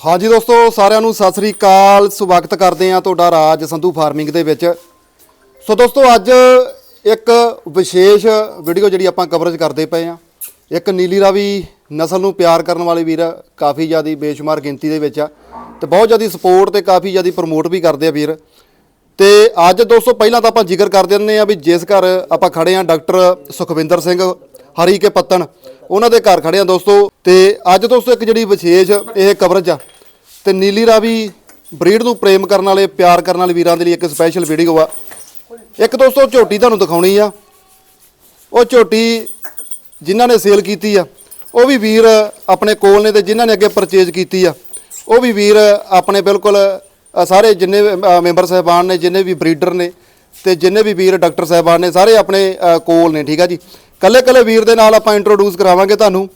ਹਾਂਜੀ ਦੋਸਤੋ, ਸਾਰਿਆਂ ਨੂੰ ਸਤਿ ਸ੍ਰੀ ਅਕਾਲ। ਸਵਾਗਤ ਕਰਦੇ ਆ ਤੁਹਾਡਾ ਰਾਜ ਸੰਧੂ ਫਾਰਮਿੰਗ ਦੇ ਵਿੱਚ। ਸੋ ਦੋਸਤੋ, ਅੱਜ ਇੱਕ ਵਿਸ਼ੇਸ਼ ਵੀਡੀਓ ਜਿਹੜੀ ਆਪਾਂ ਕਵਰੇਜ ਕਰਦੇ ਪਏ ਆ ਇੱਕ ਨੀਲੀ ਰਾਵੀ ਨਸਲ ਨੂੰ ਪਿਆਰ ਕਰਨ ਵਾਲੇ ਵੀਰ ਕਾਫੀ ਜ਼ਿਆਦੀ ਬੇਸ਼ੁਮਾਰ ਗਿਣਤੀ ਦੇ ਵਿੱਚ ਆ ਤੇ ਬਹੁਤ ਜ਼ਿਆਦੀ ਸਪੋਰਟ ਤੇ ਕਾਫੀ ਜ਼ਿਆਦੀ ਪ੍ਰਮੋਟ ਵੀ ਕਰਦੇ ਆ ਵੀਰ। ਤੇ ਅੱਜ ਦੋਸਤੋ, ਪਹਿਲਾਂ ਤਾਂ ਆਪਾਂ ਜ਼ਿਕਰ ਕਰ ਦਿੰਦੇ ਆ ਵੀ ਜਿਸ ਘਰ ਆਪਾਂ ਖੜੇ ਆ ਡਾਕਟਰ ਸੁਖਵਿੰਦਰ ਸਿੰਘ ਹਰੀ ਕੇ ਪੱਤਨ ਉਹਨਾਂ ਦੇ ਘਰ ਖੜੇ ਆ ਦੋਸਤੋ, ਤੇ ਅੱਜ ਦੋਸਤੋ ਇੱਕ ਜਿਹੜੀ ਵਿਸ਼ੇਸ਼ ਇਹ ਕਵਰੇਜ ਆ, ਤੇ ਨੀਲੀ ਰਾਵੀ ਬਰੀਡ ਨੂੰ ਪ੍ਰੇਮ ਕਰਨ ਵਾਲੇ, ਪਿਆਰ ਕਰਨ ਵਾਲੇ ਵੀਰਾਂ ਦੇ ਲਈ ਇੱਕ ਸਪੈਸ਼ਲ ਵੀਡੀਓ ਆ। ਇੱਕ ਦੋਸਤੋ, ਝੋਟੀ ਤੁਹਾਨੂੰ ਦਿਖਾਉਣੀ ਆ। ਉਹ ਝੋਟੀ ਜਿਨ੍ਹਾਂ ਨੇ ਸੇਲ ਕੀਤੀ ਆ, ਉਹ ਵੀ ਵੀਰ ਆਪਣੇ ਕੋਲ ਨੇ ਤੇ ਜਿਨ੍ਹਾਂ ਨੇ ਅੱਗੇ ਪਰਚੇਜ਼ ਕੀਤੀ ਆ। ਉਹ ਵੀ ਵੀਰ ਆਪਣੇ ਬਿਲਕੁਲ ਸਾਰੇ ਜਿੰਨੇ ਮੈਂਬਰ ਸਹਿਬਾਨ ਨੇ, ਜਿੰਨੇ ਵੀ ਬਰੀਡਰ ਨੇ ਤੇ ਜਿੰਨੇ ਵੀ ਵੀਰ ਡਾਕਟਰ ਸਾਹਿਬਾਨ ਨੇ ਸਾਰੇ ਆਪਣੇ ਕੋਲ ਨੇ, ਠੀਕ ਆ ਜੀ? ਕੱਲੇ ਕੱਲੇ ਵੀਰ ਦੇ ਨਾਲ ਆਪਾਂ ਇੰਟਰੋਡਿਊਸ ਕਰਾਵਾਂਗੇ ਤੁਹਾਨੂੰ।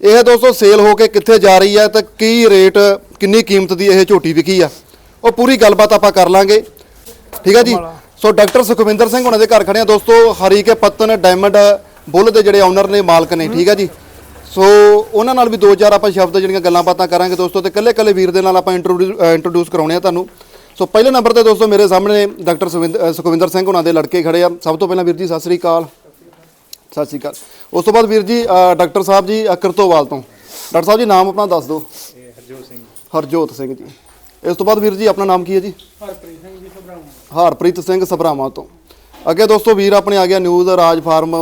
ਇਹ ਦੋਸਤੋ ਸੇਲ ਹੋ ਕੇ ਕਿੱਥੇ ਜਾ ਰਹੀ ਹੈ ਤੇ ਕੀ ਰੇਟ ਕਿੰਨੀ ਕੀਮਤ ਦੀ ਇਹ ਝੋਟੀ ਵਿਕੀ ਆ। ਉਹ ਪੂਰੀ ਗੱਲਬਾਤ ਆਪਾਂ ਕਰ ਲਾਂਗੇ। ਠੀਕ ਹੈ ਜੀ? ਸੋ ਡਾਕਟਰ ਸੁਖਵਿੰਦਰ ਸਿੰਘ ਉਹਨਾਂ ਦੇ ਘਰ ਖੜੇ ਆ। ਦੋਸਤੋ ਹਰੀ ਕੇ ਪੱਤਨ ਡਾਇਮੰਡ ਬੁੱਲ ਦੇ ਜਿਹੜੇ ਓਨਰ ਨੇ, ਮਾਲਕ ਨੇ, ਠੀਕ ਹੈ ਜੀ? ਸੋ ਉਹਨਾਂ ਨਾਲ ਵੀ ਦੋ ਚਾਰ ਆਪਾਂ ਸ਼ਬਦ ਜਿਹੜੀਆਂ ਗੱਲਾਂ ਬਾਤਾਂ ਕਰਾਂਗੇ ਦੋਸਤੋ ਤੇ ਕੱਲੇ ਕੱਲੇ ਵੀਰ ਦੇ ਨਾਲ ਆਪਾਂ ਇੰਟਰੋਡਿਊਸ ਕਰਾਉਣੇ ਆ ਤੁਹਾਨੂੰ। ਸੋ ਪਹਿਲੇ ਨੰਬਰ ਤੇ ਦੋਸਤੋ ਮੇਰੇ ਸਾਹਮਣੇ ਡਾਕਟਰ ਸੁਖਵਿੰਦਰ ਸਿੰਘ ਉਹਨਾਂ ਦੇ ਲੜਕੇ ਖੜੇ ਆ। ਸਭ ਤੋਂ ਪਹਿਲਾਂ ਵੀਰ ਜੀ ਸਤਿ ਸ੍ਰੀ ਅਕਾਲ। ਸਤਿ ਸ਼੍ਰੀ ਅਕਾਲ। ਉਸ ਤੋਂ ਬਾਅਦ ਵੀਰ ਜੀ ਡਾਕਟਰ ਸਾਹਿਬ ਜੀ ਅ, ਕਰਤੋਵਾਲ ਤੋਂ। ਡਾਕਟਰ ਸਾਹਿਬ ਜੀ ਨਾਮ ਆਪਣਾ ਦੱਸ ਦਿਓ। ਹਰਜੋਤ ਸਿੰਘ। ਹਰਜੋਤ ਸਿੰਘ ਜੀ। ਇਸ ਤੋਂ ਬਾਅਦ ਵੀਰ ਜੀ ਆਪਣਾ ਨਾਮ ਕੀ ਹੈ ਜੀ? ਹਰਪ੍ਰੀਤ ਸਿੰਘ ਜੀ ਸਭਰਾਉਂ ਹਰਪ੍ਰੀਤ ਸਿੰਘ ਸਭਰਾਵਾਂ ਤੋਂ। ਅੱਗੇ ਦੋਸਤੋ ਵੀਰ ਆਪਣੇ ਆ ਗਿਆ ਨਿਊਜ਼ ਰਾਜ ਫਾਰਮ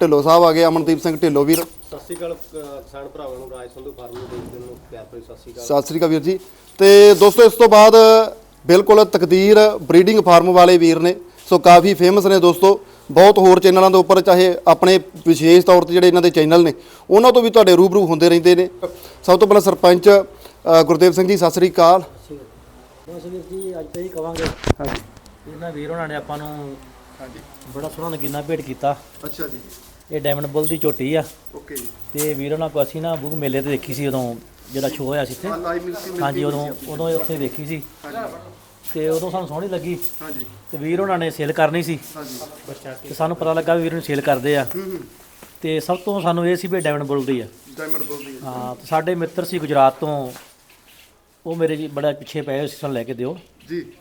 ਢਿੱਲੋਂ ਸਾਹਿਬ ਆ ਗਏ ਅਮਨਦੀਪ ਸਿੰਘ ਢਿੱਲੋਂ ਵੀਰ। ਸਤਿ ਸ਼੍ਰੀ ਅਕਾਲ ਕਿਸਾਨ ਭਰਾਵਾਂ ਨੂੰ ਰਾਜ ਸੰਧੂ ਫਾਰਮ ਨੂੰ ਦੇਖਦੇ ਨੂੰ। ਪਿਆਰ ਭਰੀ ਸਤਿ ਸ਼੍ਰੀ ਅਕਾਲ। ਸਤਿ ਸ੍ਰੀ ਅਕਾਲ ਵੀਰ ਜੀ। ਤੇ ਦੋਸਤੋ ਇਸ ਤੋਂ ਬਾਅਦ ਬਿਲਕੁਲ ਤਕਦੀਰ ਬਰੀਡਿੰਗ ਫਾਰਮ ਵਾਲੇ ਵੀਰ ਨੇ। ਸੋ ਕਾਫੀ ਫੇਮਸ ਨੇ ਦੋਸਤੋ। ਬਹੁਤ ਹੋਰ ਚੈਨਲਾਂ ਦੇ ਉੱਪਰ ਚਾਹੇ ਆਪਣੇ ਵਿਸ਼ੇਸ਼ ਤੌਰ ਤੇ ਜਿਹੜੇ ਇਹਨਾਂ ਦੇ ਚੈਨਲ ਨੇ ਉਹਨਾਂ ਤੋਂ ਵੀ ਤੁਹਾਡੇ ਰੂਬਰੂ ਹੁੰਦੇ ਰਹਿੰਦੇ ਨੇ। ਸਭ ਤੋਂ ਪਹਿਲਾਂ ਸਰਪੰਚ ਗੁਰਦੇਵ ਸਿੰਘ ਜੀ ਸਤਿ ਸ੍ਰੀ ਅਕਾਲ। ਬਸ ਵੀਰ ਜੀ ਅੱਜ ਤਾਂ ਇਹ ਕਵਾਂਗੇ। ਹਾਂਜੀ। ਇਹਨਾਂ ਵੀਰ ਉਹਨਾਂ ਨੇ ਆਪਾਂ ਨੂੰ ਹਾਂਜੀ। ਬੜਾ ਸੋਹਣਾ ਨਗੀਨਾ ਭੇਟ ਕੀਤਾ। ਅੱਛਾ ਜੀ। ਇਹ ਡਾਇਮੰਡ ਬੁੱਲ ਦੀ ਝੋਟੀ ਆ। ਓਕੇ ਜੀ। ਤੇ ਵੀਰ ਉਹਨਾਂ ਕੋ ਅਸੀਂ ਨਾ ਬੁੱਗ ਮੇਲੇ ਤੇ ਦੇਖੀ ਸੀ ਉਦੋਂ ਜਿਹੜਾ ਸ਼ੋਅ ਹੋਇਆ ਸੀ ਇੱਥੇ। ਹਾਂਜੀ ਉਦੋਂ ਉਦੋਂ ਉੱਥੇ ਦੇਖੀ ਸੀ। ਤੇ ਉਦੋਂ ਸਾਨੂੰ ਸੋਹਣੀ ਲੱਗੀ। ਹਾਂਜੀ। ਤੇ ਵੀਰ ਉਹਨਾਂ ਨੇ ਸੇਲ ਕਰਨੀ ਸੀ। ਹਾਂਜੀ। ਤੇ ਸਾਨੂੰ ਪਤਾ ਲੱਗਾ ਵੀ ਵੀਰ ਨੂੰ ਸੇਲ ਕਰਦੇ ਆ। ਹੂੰ ਹੂੰ। ਤੇ ਸਭ ਤੋਂ ਸਾਨੂੰ ਇਹ ਸੀ ਵੀ ਡਾਇਮੰਡ ਬੁੱਲ ਦੀ ਆ। ਡਾਇਮੰਡ ਬੋਲਦੀ ਹੈ ਹਾਂ ਤੇ ਸਾਡੇ ਮਿੱਤਰ ਸੀ ਗੁਜਰਾਤ ਤੋਂ। ਉਹ ਮੇਰੇ ਜੀ ਬੜਾ ਪਿੱਛੇ ਪਏ ਹੋਏ ਸੀ ਸਾਨੂੰ ਲੈ ਕੇ ਦਿਓ। ਜੀ।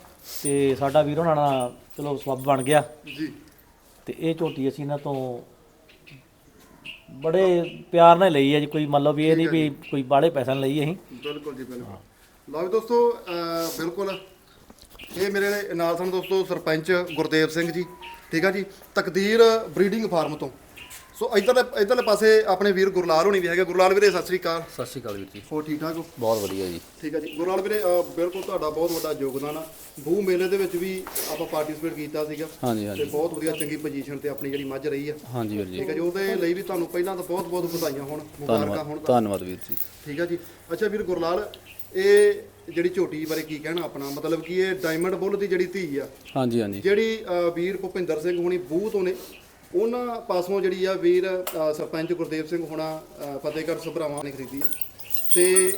ਤੇ ਸਾਡਾ ਵੀਰ ਉਹਨਾਂ ਨਾਲ ਚਲੋ ਸਬੱਬ ਬਣ ਗਿਆ। ਜੀ। ਤੇ ਇਹ ਝੋਟੀ ਅਸੀਂ ਇਹਨਾਂ ਤੋਂ ਬੜੇ ਪਿਆਰ ਨਾਲ ਲਈ ਹੈ ਜੀ। ਕੋਈ ਮੰਨ ਲਓ ਵੀ ਇਹ ਨਹੀਂ ਵੀ ਕੋਈ ਬਾੜੇ ਪੈਸਾ ਨਾਲ ਲਈ ਅਸੀਂ। ਬਿਲਕੁਲ ਜੀ ਬਿਲਕੁਲ। ਲਓ ਵੀ ਦੋਸਤੋ ਅਹ ਬਿਲਕੁਲ ਇਹ ਮੇਰੇ ਨਾਲ ਸਨ ਦੋਸਤੋ ਸਰਪੰਚ ਗੁਰਦੇਵ ਸਿੰਘ ਜੀ ਠੀਕ ਆ ਜੀ? ਤਕਦੀਰ ਬਰੀਡਿੰਗ ਫਾਰਮ ਤੋਂ। ਸੋ ਇਧਰਲੇ ਇਧਰਲੇ ਪਾਸੇ ਆਪਣੇ ਵੀਰ ਗੁਰਲਾਲ ਹੋਣੀ ਵੀ ਹੈਗੇ। ਗੁਰਲਾਲ ਵੀਰੇ ਸਤਿ ਸ੍ਰੀ ਅਕਾਲ। ਸਤਿ ਸ਼੍ਰੀ ਅਕਾਲ ਵੀਰ ਜੀ। ਹੋ ਠੀਕ ਠਾਕ ਹੋ? ਬਹੁਤ ਵਧੀਆ ਜੀ। ਠੀਕ ਆ ਜੀ। ਗੁਰਲਾਲ ਵੀਰੇ ਬਿਲਕੁਲ ਤੁਹਾਡਾ ਬਹੁਤ ਵੱਡਾ ਯੋਗਦਾਨ ਆ। ਬੂ ਮੇਲੇ ਦੇ ਵਿੱਚ ਵੀ ਆਪਾਂ ਪਾਰਟਿਸਿਪੇਟ ਕੀਤਾ ਸੀਗਾ। ਹਾਂਜੀ ਤੇ ਹਾਂਜੀ ਬਹੁਤ ਵਧੀਆ ਚੰਗੀ ਪੋਜੀਸ਼ਨ ਤੇ ਆਪਣੀ ਜਿਹੜੀ ਮੱਝ ਰਹੀ ਆ। ਹਾਂਜੀ ਵੀਰ ਜੀ। ਠੀਕ ਆ ਜੀ ਉਹਦੇ ਲਈ ਵੀ ਤੁਹਾਨੂੰ ਪਹਿਲਾਂ ਤਾਂ ਬਹੁਤ ਬਹੁਤ ਵਧਾਈਆਂ ਹੋਣ। ਮੁਬਾਰਕਾਂ ਹੋਣ ਧੰਨਵਾਦ ਧੰਨਵਾਦ ਵੀਰ ਜੀ। ਠੀਕ ਆ ਜੀ। ਅੱਛਾ ਵੀਰ ਗੁਰਲਾਲ ਇਹ ਜਿਹੜੀ ਝੋਟੀ ਬਾਰੇ ਕੀ ਕਹਿਣਾ ਆਪਣਾ? ਮਤਲਬ ਕਿ ਇਹ ਡਾਇਮੰਡ ਬੁੱਲ ਦੀ ਜਿਹੜੀ ਧੀ ਆ। ਹਾਂਜੀ ਹਾਂਜੀ। ਜਿਹੜੀ ਅ, ਵੀਰ ਭੁਪਿੰਦਰ ਸਿੰਘ ਹੁਣੀ ਬੂਹ ਤੋਂ ਨੇ ਉਹਨਾਂ ਪਾਸੋਂ ਜਿਹੜੀ ਆ ਵੀਰ ਅ, ਸਰਪੰਚ ਗੁਰਦੇਵ ਸਿੰਘ ਹੋਣਾ ਅ, ਫਤਿਹਗੜ੍ਹ ਸਭਰਾਵਾਂ ਨੇ ਖਰੀਦੀ ਆ। ਤੇ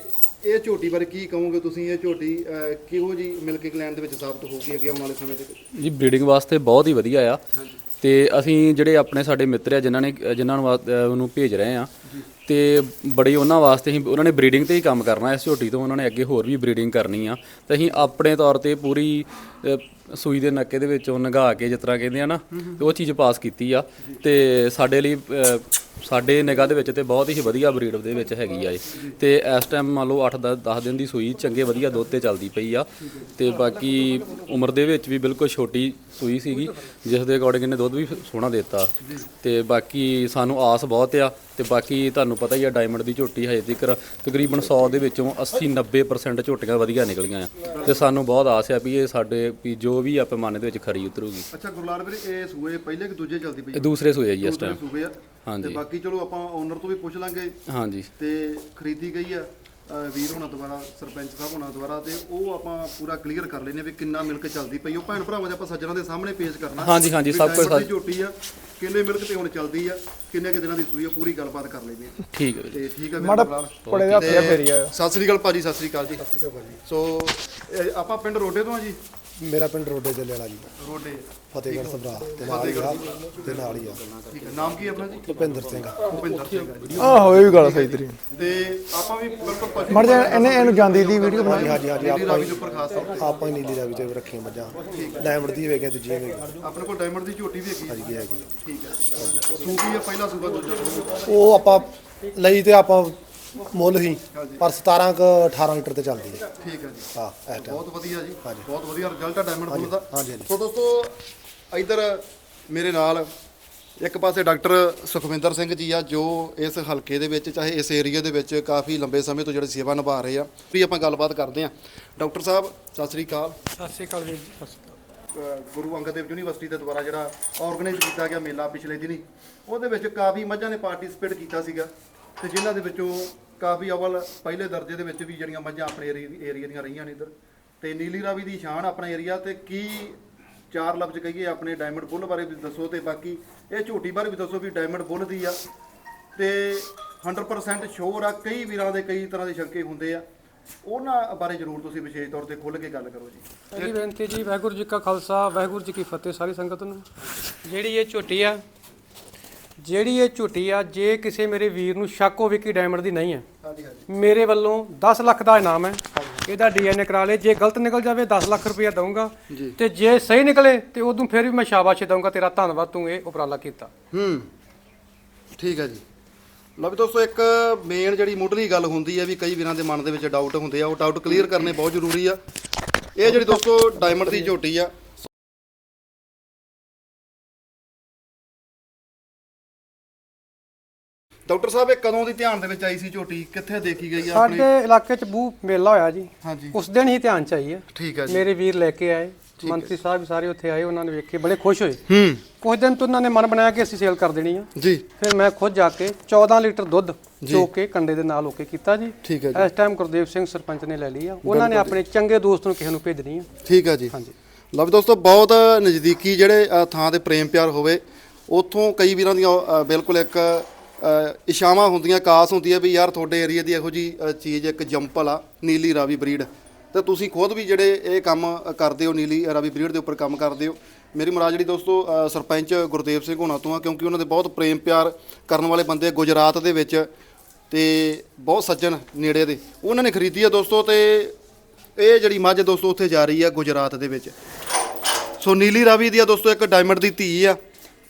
ਇਹ ਝੋਟੀ ਬਾਰੇ ਕੀ ਕਹੋਗੇ ਤੁਸੀਂ? ਇਹ ਝੋਟੀ ਅ, ਕਿਹੋ ਜੀ ਮਿਲਕ ਇੰਗਲੈਂਡ ਦੇ ਵਿੱਚ ਸਾਬਤ ਹੋਊਗੀ ਅੱਗੇ ਆਉਣ ਵਾਲੇ ਸਮੇਂ ਦੇ ਵਿੱਚ? ਜੀ ਬਰੀਡਿੰਗ ਵਾਸਤੇ ਬਹੁਤ ਹੀ ਵਧੀਆ ਆ। ਤੇ ਅਸੀਂ ਜਿਹੜੇ ਆਪਣੇ ਸਾਡੇ ਮਿੱਤਰ ਆ ਜਿਨ੍ਹਾਂ ਨੇ ਜਿਨ੍ਹਾਂ ਨੂੰ ਵਾ- ਅਹ ਉਹਨੂੰ ਭੇਜ ਰਹੇ ਆ ਤੇ ਬੜੀ ਉਹਨਾਂ ਵਾਸਤੇ ਹੀ ਉਹਨਾਂ ਨੇ ਬਰੀਡਿੰਗ ਤੇ ਹੀ ਕੰਮ ਕਰਨਾ ਇਸ ਝੋਟੀ ਤੋਂ ਉਹਨਾਂ ਨੇ ਅੱਗੇ ਹੋਰ ਵੀ ਬਰੀਡਿੰਗ ਕਰਨੀ ਆ। ਤੇ ਅਸੀਂ ਆਪਣੇ ਤੌਰ ਤੇ ਪੂਰੀ ਸੂਈ ਦੇ ਨੱਕੇ ਦੇ ਵਿੱਚੋਂ ਨਗਾ ਕੇ ਜਿਸ ਤਰ੍ਹਾਂ ਕਹਿੰਦੇ ਆ ਨਾ ਤੇ ਉਹ ਚੀਜ਼ ਪਾਸ ਕੀਤੀ ਆ। ਤੇ ਸਾਡੇ ਲਈ ਅਹ, ਸਾਡੇ ਨਿਗਾਹ ਦੇ ਵਿੱਚ ਤੇ ਬਹੁਤ ਹੀ ਵਧੀਆ ਬਰੀਡ ਦੇ ਵਿੱਚ ਹੈਗੀ ਆ ਇਹ। ਤੇ ਇਸ ਟਾਈਮ ਮੰਨ ਲਓ 8 10 ਦਿਨ ਦੀ ਸੂਈ ਚੰਗੇ ਵਧੀਆ ਦੁੱਧ ਤੇ ਚੱਲਦੀ ਪਈ ਆ। ਤੇ ਬਾਕੀ ਉਮਰ ਦੇ ਵਿੱਚ ਵੀ ਬਿਲਕੁਲ ਛੋਟੀ ਸੂਈ ਸੀਗੀ ਜਿਸ ਦੇ ਅਕੋਰਡਿੰਗ ਇਹਨੇ ਦੁੱਧ ਵੀ ਸੋਹਣਾ ਦਿੱਤਾ। ਤੇ ਬਾਕੀ ਸਾਨੂੰ ਆਸ ਬਹੁਤ ਆ ਤੇ ਬਾਕੀ ਤੁਹਾਨੂੰ ਪਤਾ ਹੀ ਆ ਡਾਇਮੰਡ ਦੀ ਝੋਟੀ ਹਜੇ ਤੱਕ ਤਕਰੀਬਨ 100 ਦੇ ਵਿੱਚੋਂ 80 90% ਝੋਟੀਆਂ ਵਧੀਆ ਨਿਕਲੀਆਂ ਆ। ਤੇ ਸਾਨੂੰ ਬਹੁਤ ਆਸ ਆ ਵੀ ਇਹ ਸਾਡੇ ਵੀ ਜੋ ਵੀ ਆ ਪੈਮਾਨੇ ਦੇ ਵਿੱਚ ਖਰੀ ਉਤਰੂਗੀ। ਅੱਛਾ ਗੁਰਲਾਲ ਵੀਰੇ ਇਹ ਸੂਏ ਪਹਿਲੇ ਕਿ ਦੂਜੇ ਚੱਲਦੀ ਪਈ? ਇਹ ਦੂਸਰੇ ਸੂਏ ਆ ਜੀ ਇਸ ਟਾਈਮ ਸੂਏ ਆ। ਹਾਂਜੀ। ਤੇ ਬਾਕੀ ਚਲੋ ਆਪਾਂ ਓਨਰ ਤੋਂ ਵੀ ਪੁੱਛ ਲਾਂਗੇ। ਹਾਂਜੀ। ਤੇ ਖਰੀਦੀ ਗਈ ਆ ਅ, ਵੀਰ ਹੋਣਾ ਦੁਆਰਾ ਸਰਪੰਚ ਸਾਹਿਬ ਹੋਣਾ ਦੁਆਰਾ ਤੇ ਉਹ ਆਪਾਂ ਪੂਰਾ ਕਲੀਅਰ ਕਰ ਲੈਨੇ ਵੀ ਕਿੰਨਾ ਮਿਲਕ ਚੱਲਦੀ ਪਈ ਉਹ ਭੈਣ ਭਰਾਵਾਂ ਦੇ ਆਪਾਂ ਸੱਜਣਾ ਦੇ ਸਾਹਮਣੇ ਪੇਸ਼ ਕਰਨਾ। ਹਾਂਜੀ, ਹਾਂਜੀ, ਵੀ ਸਭ ਕੁਝ ਦੀ ਝੋਟੀ ਆ ਕਿੰਨੇ ਮਿਲਕ ਤੇ ਹੁਣ ਚੱਲਦੀ ਆ ਕਿੰਨੇ ਕਿ ਦਿਨਾਂ ਦੀ ਸੂਈ ਆ ਪੂਰੀ ਗੱਲਬਾਤ ਕਰ ਲੈਂਦੇ ਆ ਠੀਕ ਹੈ ਵੀਰ। ਤੇ ਠੀਕ ਆ ਮਾੜਾ ਪੜੇ ਦਾ ਫੇਰ ਫੇਰੀ ਆ। ਸਤਿ ਸ੍ਰੀ ਅਕਾਲ ਭਾਜੀ ਸਤਿ ਸ੍ਰੀ ਅਕਾਲ ਜੀ। ਸੋ ਇਹ ਆਪਾਂ ਪਿੰਡ ਰੋਡੇ ਤੋਂ ਆ ਜੀ? ਮੇਰਾ ਪਿੰਡ ਰੋਡੇ ਜੱਲੇ ਵਾਲਾ ਜੀ। ਰੋਡੇ। ਫਤਿਹਗੜ੍ਹ ਸਭਰਾ ਤੇ ਨਾਲ ਹੀ ਆ ਤੇ ਨਾਲ ਹੀ ਆ। ਠੀਕ ਹੈ। ਨਾਮ ਕੀ ਹੈ ਆਪਣਾ ਜੀ? ਭੁਪਿੰਦਰ ਸਿੰਘ। ਭੁਪਿੰਦਰ ਸਿੰਘ ਹੈ ਜੀ। ਆਹੋ ਇਹ ਵੀ ਗੱਲ ਸਹੀ ਤੇਰੀ ਤੇ ਆਪਾਂ ਵੀ ਬਿਲਕੁਲ ਪਸ਼ੂ ਮੜ ਜਾ ਇਹਨੇ ਇਹਨੂੰ ਜਾਂਦੀ ਦੀ ਵੀਡੀਓ ਬਣਾ ਹਾਂਜੀ ਹਾਂਜੀ ਹਾਂਜੀ ਨੀਲੀ ਆਪਾਂ ਰਾਵੀ ਦੇ ਉੱਪਰ ਖਾਸ ਤੌਰ ਆਪਾਂ ਹੀ ਨੀਲੀ ਰਾਵੀ ਤੇ ਰੱਖੀਆਂ ਮੱਝਾਂ। ਡਾਇਮੰਡ ਦੀ ਵੇਖੀਆਂ ਦੂਜੀਆਂ ਵੇਖੀਆਂ। ਤੇ। ਆਪਣੇ ਕੋਲ ਡਾਇਮੰਡ ਦੀ ਝੋਟੀ ਵੀ ਹੈਗੀ। ਹੈ ਹੈਗੀ। ਠੀਕ ਹੈ। ਸੂਪੀ ਹੈ ਪਹਿਲਾ ਸੂਬਾ ਦੂਜਾ। ਸੂਬਾ ਉਹ ਆਪਾਂ ਲਈ ਤੇ ਆਪਾਂ ਮੁੱਲ ਹੀ ਪਰ 17 ਕ 18 ਲੀਟਰ ਤੇ ਚੱਲਦੀ ਹੈ। ਠੀਕ ਹੈ ਜੀ। ਹਾਂ ਇਸ ਬਹੁਤ ਵਧੀਆ ਜੀ ਬਹੁਤ ਵਧੀਆ ਰਿਜ਼ਲਟ ਹੈ ਡਾਇਮੰਡ ਬੁੱਲ ਦਾ। ਹਾਂਜੀ, ਹਾਂਜੀ। ਸੋ ਦੋਸਤੋ ਇਧਰ ਮੇਰੇ ਨਾਲ ਇੱਕ ਪਾਸੇ ਡਾਕਟਰ ਸੁਖਵਿੰਦਰ ਸਿੰਘ ਜੀ ਆ ਜੋ ਇਸ ਹਲਕੇ ਦੇ ਵਿੱਚ ਚਾਹੇ ਇਸ ਏਰੀਆ ਦੇ ਵਿੱਚ ਕਾਫੀ ਲੰਬੇ ਸਮੇਂ ਤੋਂ ਜਿਹੜੇ ਸੇਵਾ ਨਿਭਾ ਰਹੇ ਆ ਵੀ ਆਪਾਂ ਗੱਲਬਾਤ ਕਰਦੇ ਆ ਡਾਕਟਰ ਸਾਹਿਬ ਸਤਿ ਸ੍ਰੀ ਅਕਾਲ। ਸਤਿ ਸ਼੍ਰੀ ਅਕਾਲ ਵੀਰ ਜੀ ਸਤਿ ਸ਼੍ਰੀ ਅਕਾਲ। ਗੁਰੂ ਅੰਗਦ ਦੇਵ ਯੂਨੀਵਰਸਿਟੀ ਦੇ ਦੁਆਰਾ ਜਿਹੜਾ ਆਰਗੇਨਾਈਜ਼ ਕੀਤਾ ਗਿਆ ਮੇਲਾ ਪਿਛਲੇ ਦਿਨੀ ਉਹਦੇ ਵਿੱਚ ਕਾਫੀ ਮੱਝਾਂ ਨੇ ਪਾਰਟਿਸਿਪੇਟ ਕੀਤਾ ਸੀਗਾ। ਤੇ ਜਿਨ੍ਹਾਂ ਦੇ ਵਿੱਚੋਂ ਕਾਫੀ ਅਵਲ ਪਹਿਲੇ ਦਰਜੇ ਦੇ ਵਿੱਚ ਵੀ ਜਿਹੜੀਆਂ ਮੱਝਾਂ ਆਪਣੇ ਏਰੀਆ ਦੀਆਂ ਰਹੀਆਂ ਨੇ ਇੱਧਰ। ਤੇ ਨੀਲੀ ਰਾਵੀ ਦੀ ਸ਼ਾਨ ਆਪਣਾ ਏਰੀਆ ਤੇ ਕੀ ਚਾਰ ਲਫ਼ਜ਼ ਕਹੀਏ ਆਪਣੇ ਡਾਇਮੰਡ ਬੁੱਲ ਬਾਰੇ ਵੀ ਦੱਸੋ ਤੇ ਬਾਕੀ ਇਹ ਝੋਟੀ ਬਾਰੇ ਵੀ ਦੱਸੋ ਵੀ ਡਾਇਮੰਡ ਬੁੱਲ ਦੀ ਆ। ਤੇ 100% ਸ਼ੋਰ ਆ ਕਈ ਵੀਰਾਂ ਦੇ ਕਈ ਤਰ੍ਹਾਂ ਦੇ ਸ਼ੰਕੇ ਹੁੰਦੇ ਆ। ਉਹਨਾਂ ਬਾਰੇ ਜ਼ਰੂਰ ਤੁਸੀਂ ਵਿਸ਼ੇਸ਼ ਤੌਰ ਤੇ ਖੁੱਲ੍ਹ ਕੇ ਗੱਲ ਕਰੋ ਜੀ। ਪਹਿਲੀ ਬੇਨਤੀ ਜੀ ਵਾਹਿਗੁਰੂ ਜੀ ਕਾ ਖਾਲਸਾ ਵਾਹਿਗੁਰੂ ਜੀ ਕੀ ਫਤਿਹ ਸਾਰੀ ਸੰਗਤ ਨੂੰ। ਜਿਹੜੀ ਇਹ ਝੋਟੀ ਆ ਜਿਹੜੀ ਇਹ ਝੋਟੀ ਆ ਜੇ ਕਿਸੇ ਮੇਰੇ ਵੀਰ ਨੂੰ ਸ਼ੱਕ ਹੋਵੇ ਕਿ ਡਾਇਮੰਡ ਦੀ ਨਹੀਂ ਹੈ ਹਾਂਜੀ ਹਾਂਜੀ। ਮੇਰੇ ਵੱਲੋਂ 10 ਲੱਖ ਦਾ ਇਨਾਮ ਹੈ। ਇਹਦਾ ਡੀਐਨਏ ਕਰਾ ਲੇ ਜੇ ਗਲਤ ਨਿਕਲ ਜਾਵੇ 10 ਲੱਖ ਰੁਪਇਆ ਦਊਂਗਾ। ਤੇ ਜੇ ਸਹੀ ਨਿਕਲੇ ਤੇ ਉਦੋਂ ਫਿਰ ਵੀ ਮੈਂ ਸ਼ਾਬਾਸ਼ ਦਊਂਗਾ ਤੇਰਾ ਧੰਨਵਾਦ ਤੂੰ ਇਹ ਉਪਰਾਲਾ ਕੀਤਾ। ਹੂੰ। ਠੀਕ ਹੈ ਜੀ। ਲਓ ਵੀ ਦੋਸਤੋ ਇੱਕ ਮੇਨ ਜਿਹੜੀ ਮੁੱਢਲੀ ਗੱਲ ਹੁੰਦੀ ਹੈ ਵੀ ਕਈ ਵੀਰਾਂ ਦੇ ਮਨ ਦੇ ਵਿੱਚ ਡਾਊਟ ਹੁੰਦੇ ਆ। ਉਹ ਡਾਊਟ ਕਲੀਅਰ ਕਰਨੇ ਬਹੁਤ ਜ਼ਰੂਰੀ ਆ। ਇਹ ਜਿਹੜੀ ਦੋਸਤੋ ਡਾਇਮੰਡ ਦੀ ਝੋਟੀ ਆ ਡਾਕਟਰ ਸਾਹਿਬ ਇਹ ਕਦੋਂ ਦੀ ਧਿਆਨ ਦੇ ਵਿੱਚ ਆਈ ਸੀ ਝੋਟੀ? ਕਿੱਥੇ ਦੇਖੀ ਗਈ ਆ ਆਪਣੀ? ਸਾਡੇ ਇਲਾਕੇ 'ਚ ਬੂ ਮੇਲਾ ਹੋਇਆ ਜੀ। ਹਾਂਜੀ। ਉਸ ਦਿਨ ਹੀ ਧਿਆਨ ਚ ਆਈ ਹੈ ਠੀਕ ਹੈ ਜੀ। ਮੇਰੇ ਵੀਰ ਲੈ ਕੇ ਆਏ। ਮੰਤਰੀ ਸਾਹਿਬ ਵੀ ਸਾਰੇ ਉੱਥੇ ਆਏ ਉਹਨਾਂ ਨੇ ਵੇਖ ਬੜੇ ਖੁਸ਼ ਹੋਏ। ਹੂੰ। ਕੁਝ ਦਿਨ ਤੋਂ ਉਹਨਾਂ ਨੇ ਮਨ ਬਣਾਇਆ ਕਿ ਅਸੀਂ ਸੇਲ ਕਰ ਦੇਣੀ ਆ। ਜੀ। ਫਿਰ ਮੈਂ ਖੁਦ ਜਾ ਕੇ 14 ਲੀਟਰ ਦੁੱਧ ਚੋ ਕੇ ਕੰਡੇ ਦੇ ਨਾਲ ਹੋ ਕੇ ਕੀਤਾ ਜੀ। ਠੀਕ ਹੈ ਜੀ। ਇਸ ਟਾਈਮ ਗੁਰਦੇਵ ਸਿੰਘ ਸਰਪੰਚ ਨੇ ਲੈ ਲਈ ਆ। ਉਹਨਾਂ ਨੇ ਆਪਣੇ ਚੰਗੇ ਦੋਸਤ ਨੂੰ ਕਿਸੇ ਨੂੰ ਭੇਜਣੀ ਆ। ਠੀਕ ਹੈ ਜੀ। ਹਾਂਜੀ। ਲਓ ਵੀ ਦੋਸਤੋ ਬਹੁਤ ਨਜ਼ਦੀਕੀ ਜਿਹੜੇ ਅ, ਥਾਂ ਤੇ ਪ੍ਰੇਮ ਪਿਆਰ ਹੋਵੇ ਉੱਥੋਂ ਕਈ ਵੀਰਾਂ ਦੀਆਂ ਅ, ਬਿਲਕੁਲ ਇੱਕ ਇਸ਼ਾਵਾਂ ਹੁੰਦੀਆਂ, ਕਾਸ ਹੁੰਦੀ ਹੈ ਵੀ ਯਾਰ ਤੁਹਾਡੇ ਏਰੀਆ ਦੀ ਇਹੋ ਜੀ ਚੀਜ਼ ਇੱਕ ਜੰਪਲ ਆ, ਨੀਲੀ ਰਾਵੀ ਬਰੀਡ। ਤਾਂ ਤੁਸੀਂ ਖੁਦ ਵੀ ਜਿਹੜੇ ਇਹ ਕੰਮ ਕਰਦੇ ਹੋ, ਨੀਲੀ ਰਾਵੀ ਬਰੀਡ ਦੇ ਉੱਪਰ ਕੰਮ ਕਰਦੇ ਹੋ, ਮੇਰੀ ਮਰਾਜ ਜਿਹੜੀ ਦੋਸਤੋ ਸਰਪੰਚ ਗੁਰਦੇਵ ਸਿੰਘ ਹੋਣਾ ਤੋਂ ਆ, ਕਿਉਂਕਿ ਉਹਨਾਂ ਦੇ ਬਹੁਤ ਪ੍ਰੇਮ ਪਿਆਰ ਕਰਨ ਵਾਲੇ ਬੰਦੇ ਗੁਜਰਾਤ ਦੇ ਵਿੱਚ ਤੇ ਬਹੁਤ ਸੱਜਣ ਨੇੜੇ ਦੇ। ਉਹਨਾਂ ਨੇ ਖਰੀਦੀ ਆ ਦੋਸਤੋ ਤੇ ਇਹ ਜਿਹੜੀ ਮੱਝ ਦੋਸਤੋ ਉੱਥੇ ਜਾ ਰਹੀ ਆ ਗੁਜਰਾਤ ਦੇ ਵਿੱਚ। ਸੋ ਨੀਲੀ ਰਾਵੀ ਦੀ ਆ ਦੋਸਤੋ ਇੱਕ ਡਾਇਮੰਡ ਦੀ ਧੀ ਆ।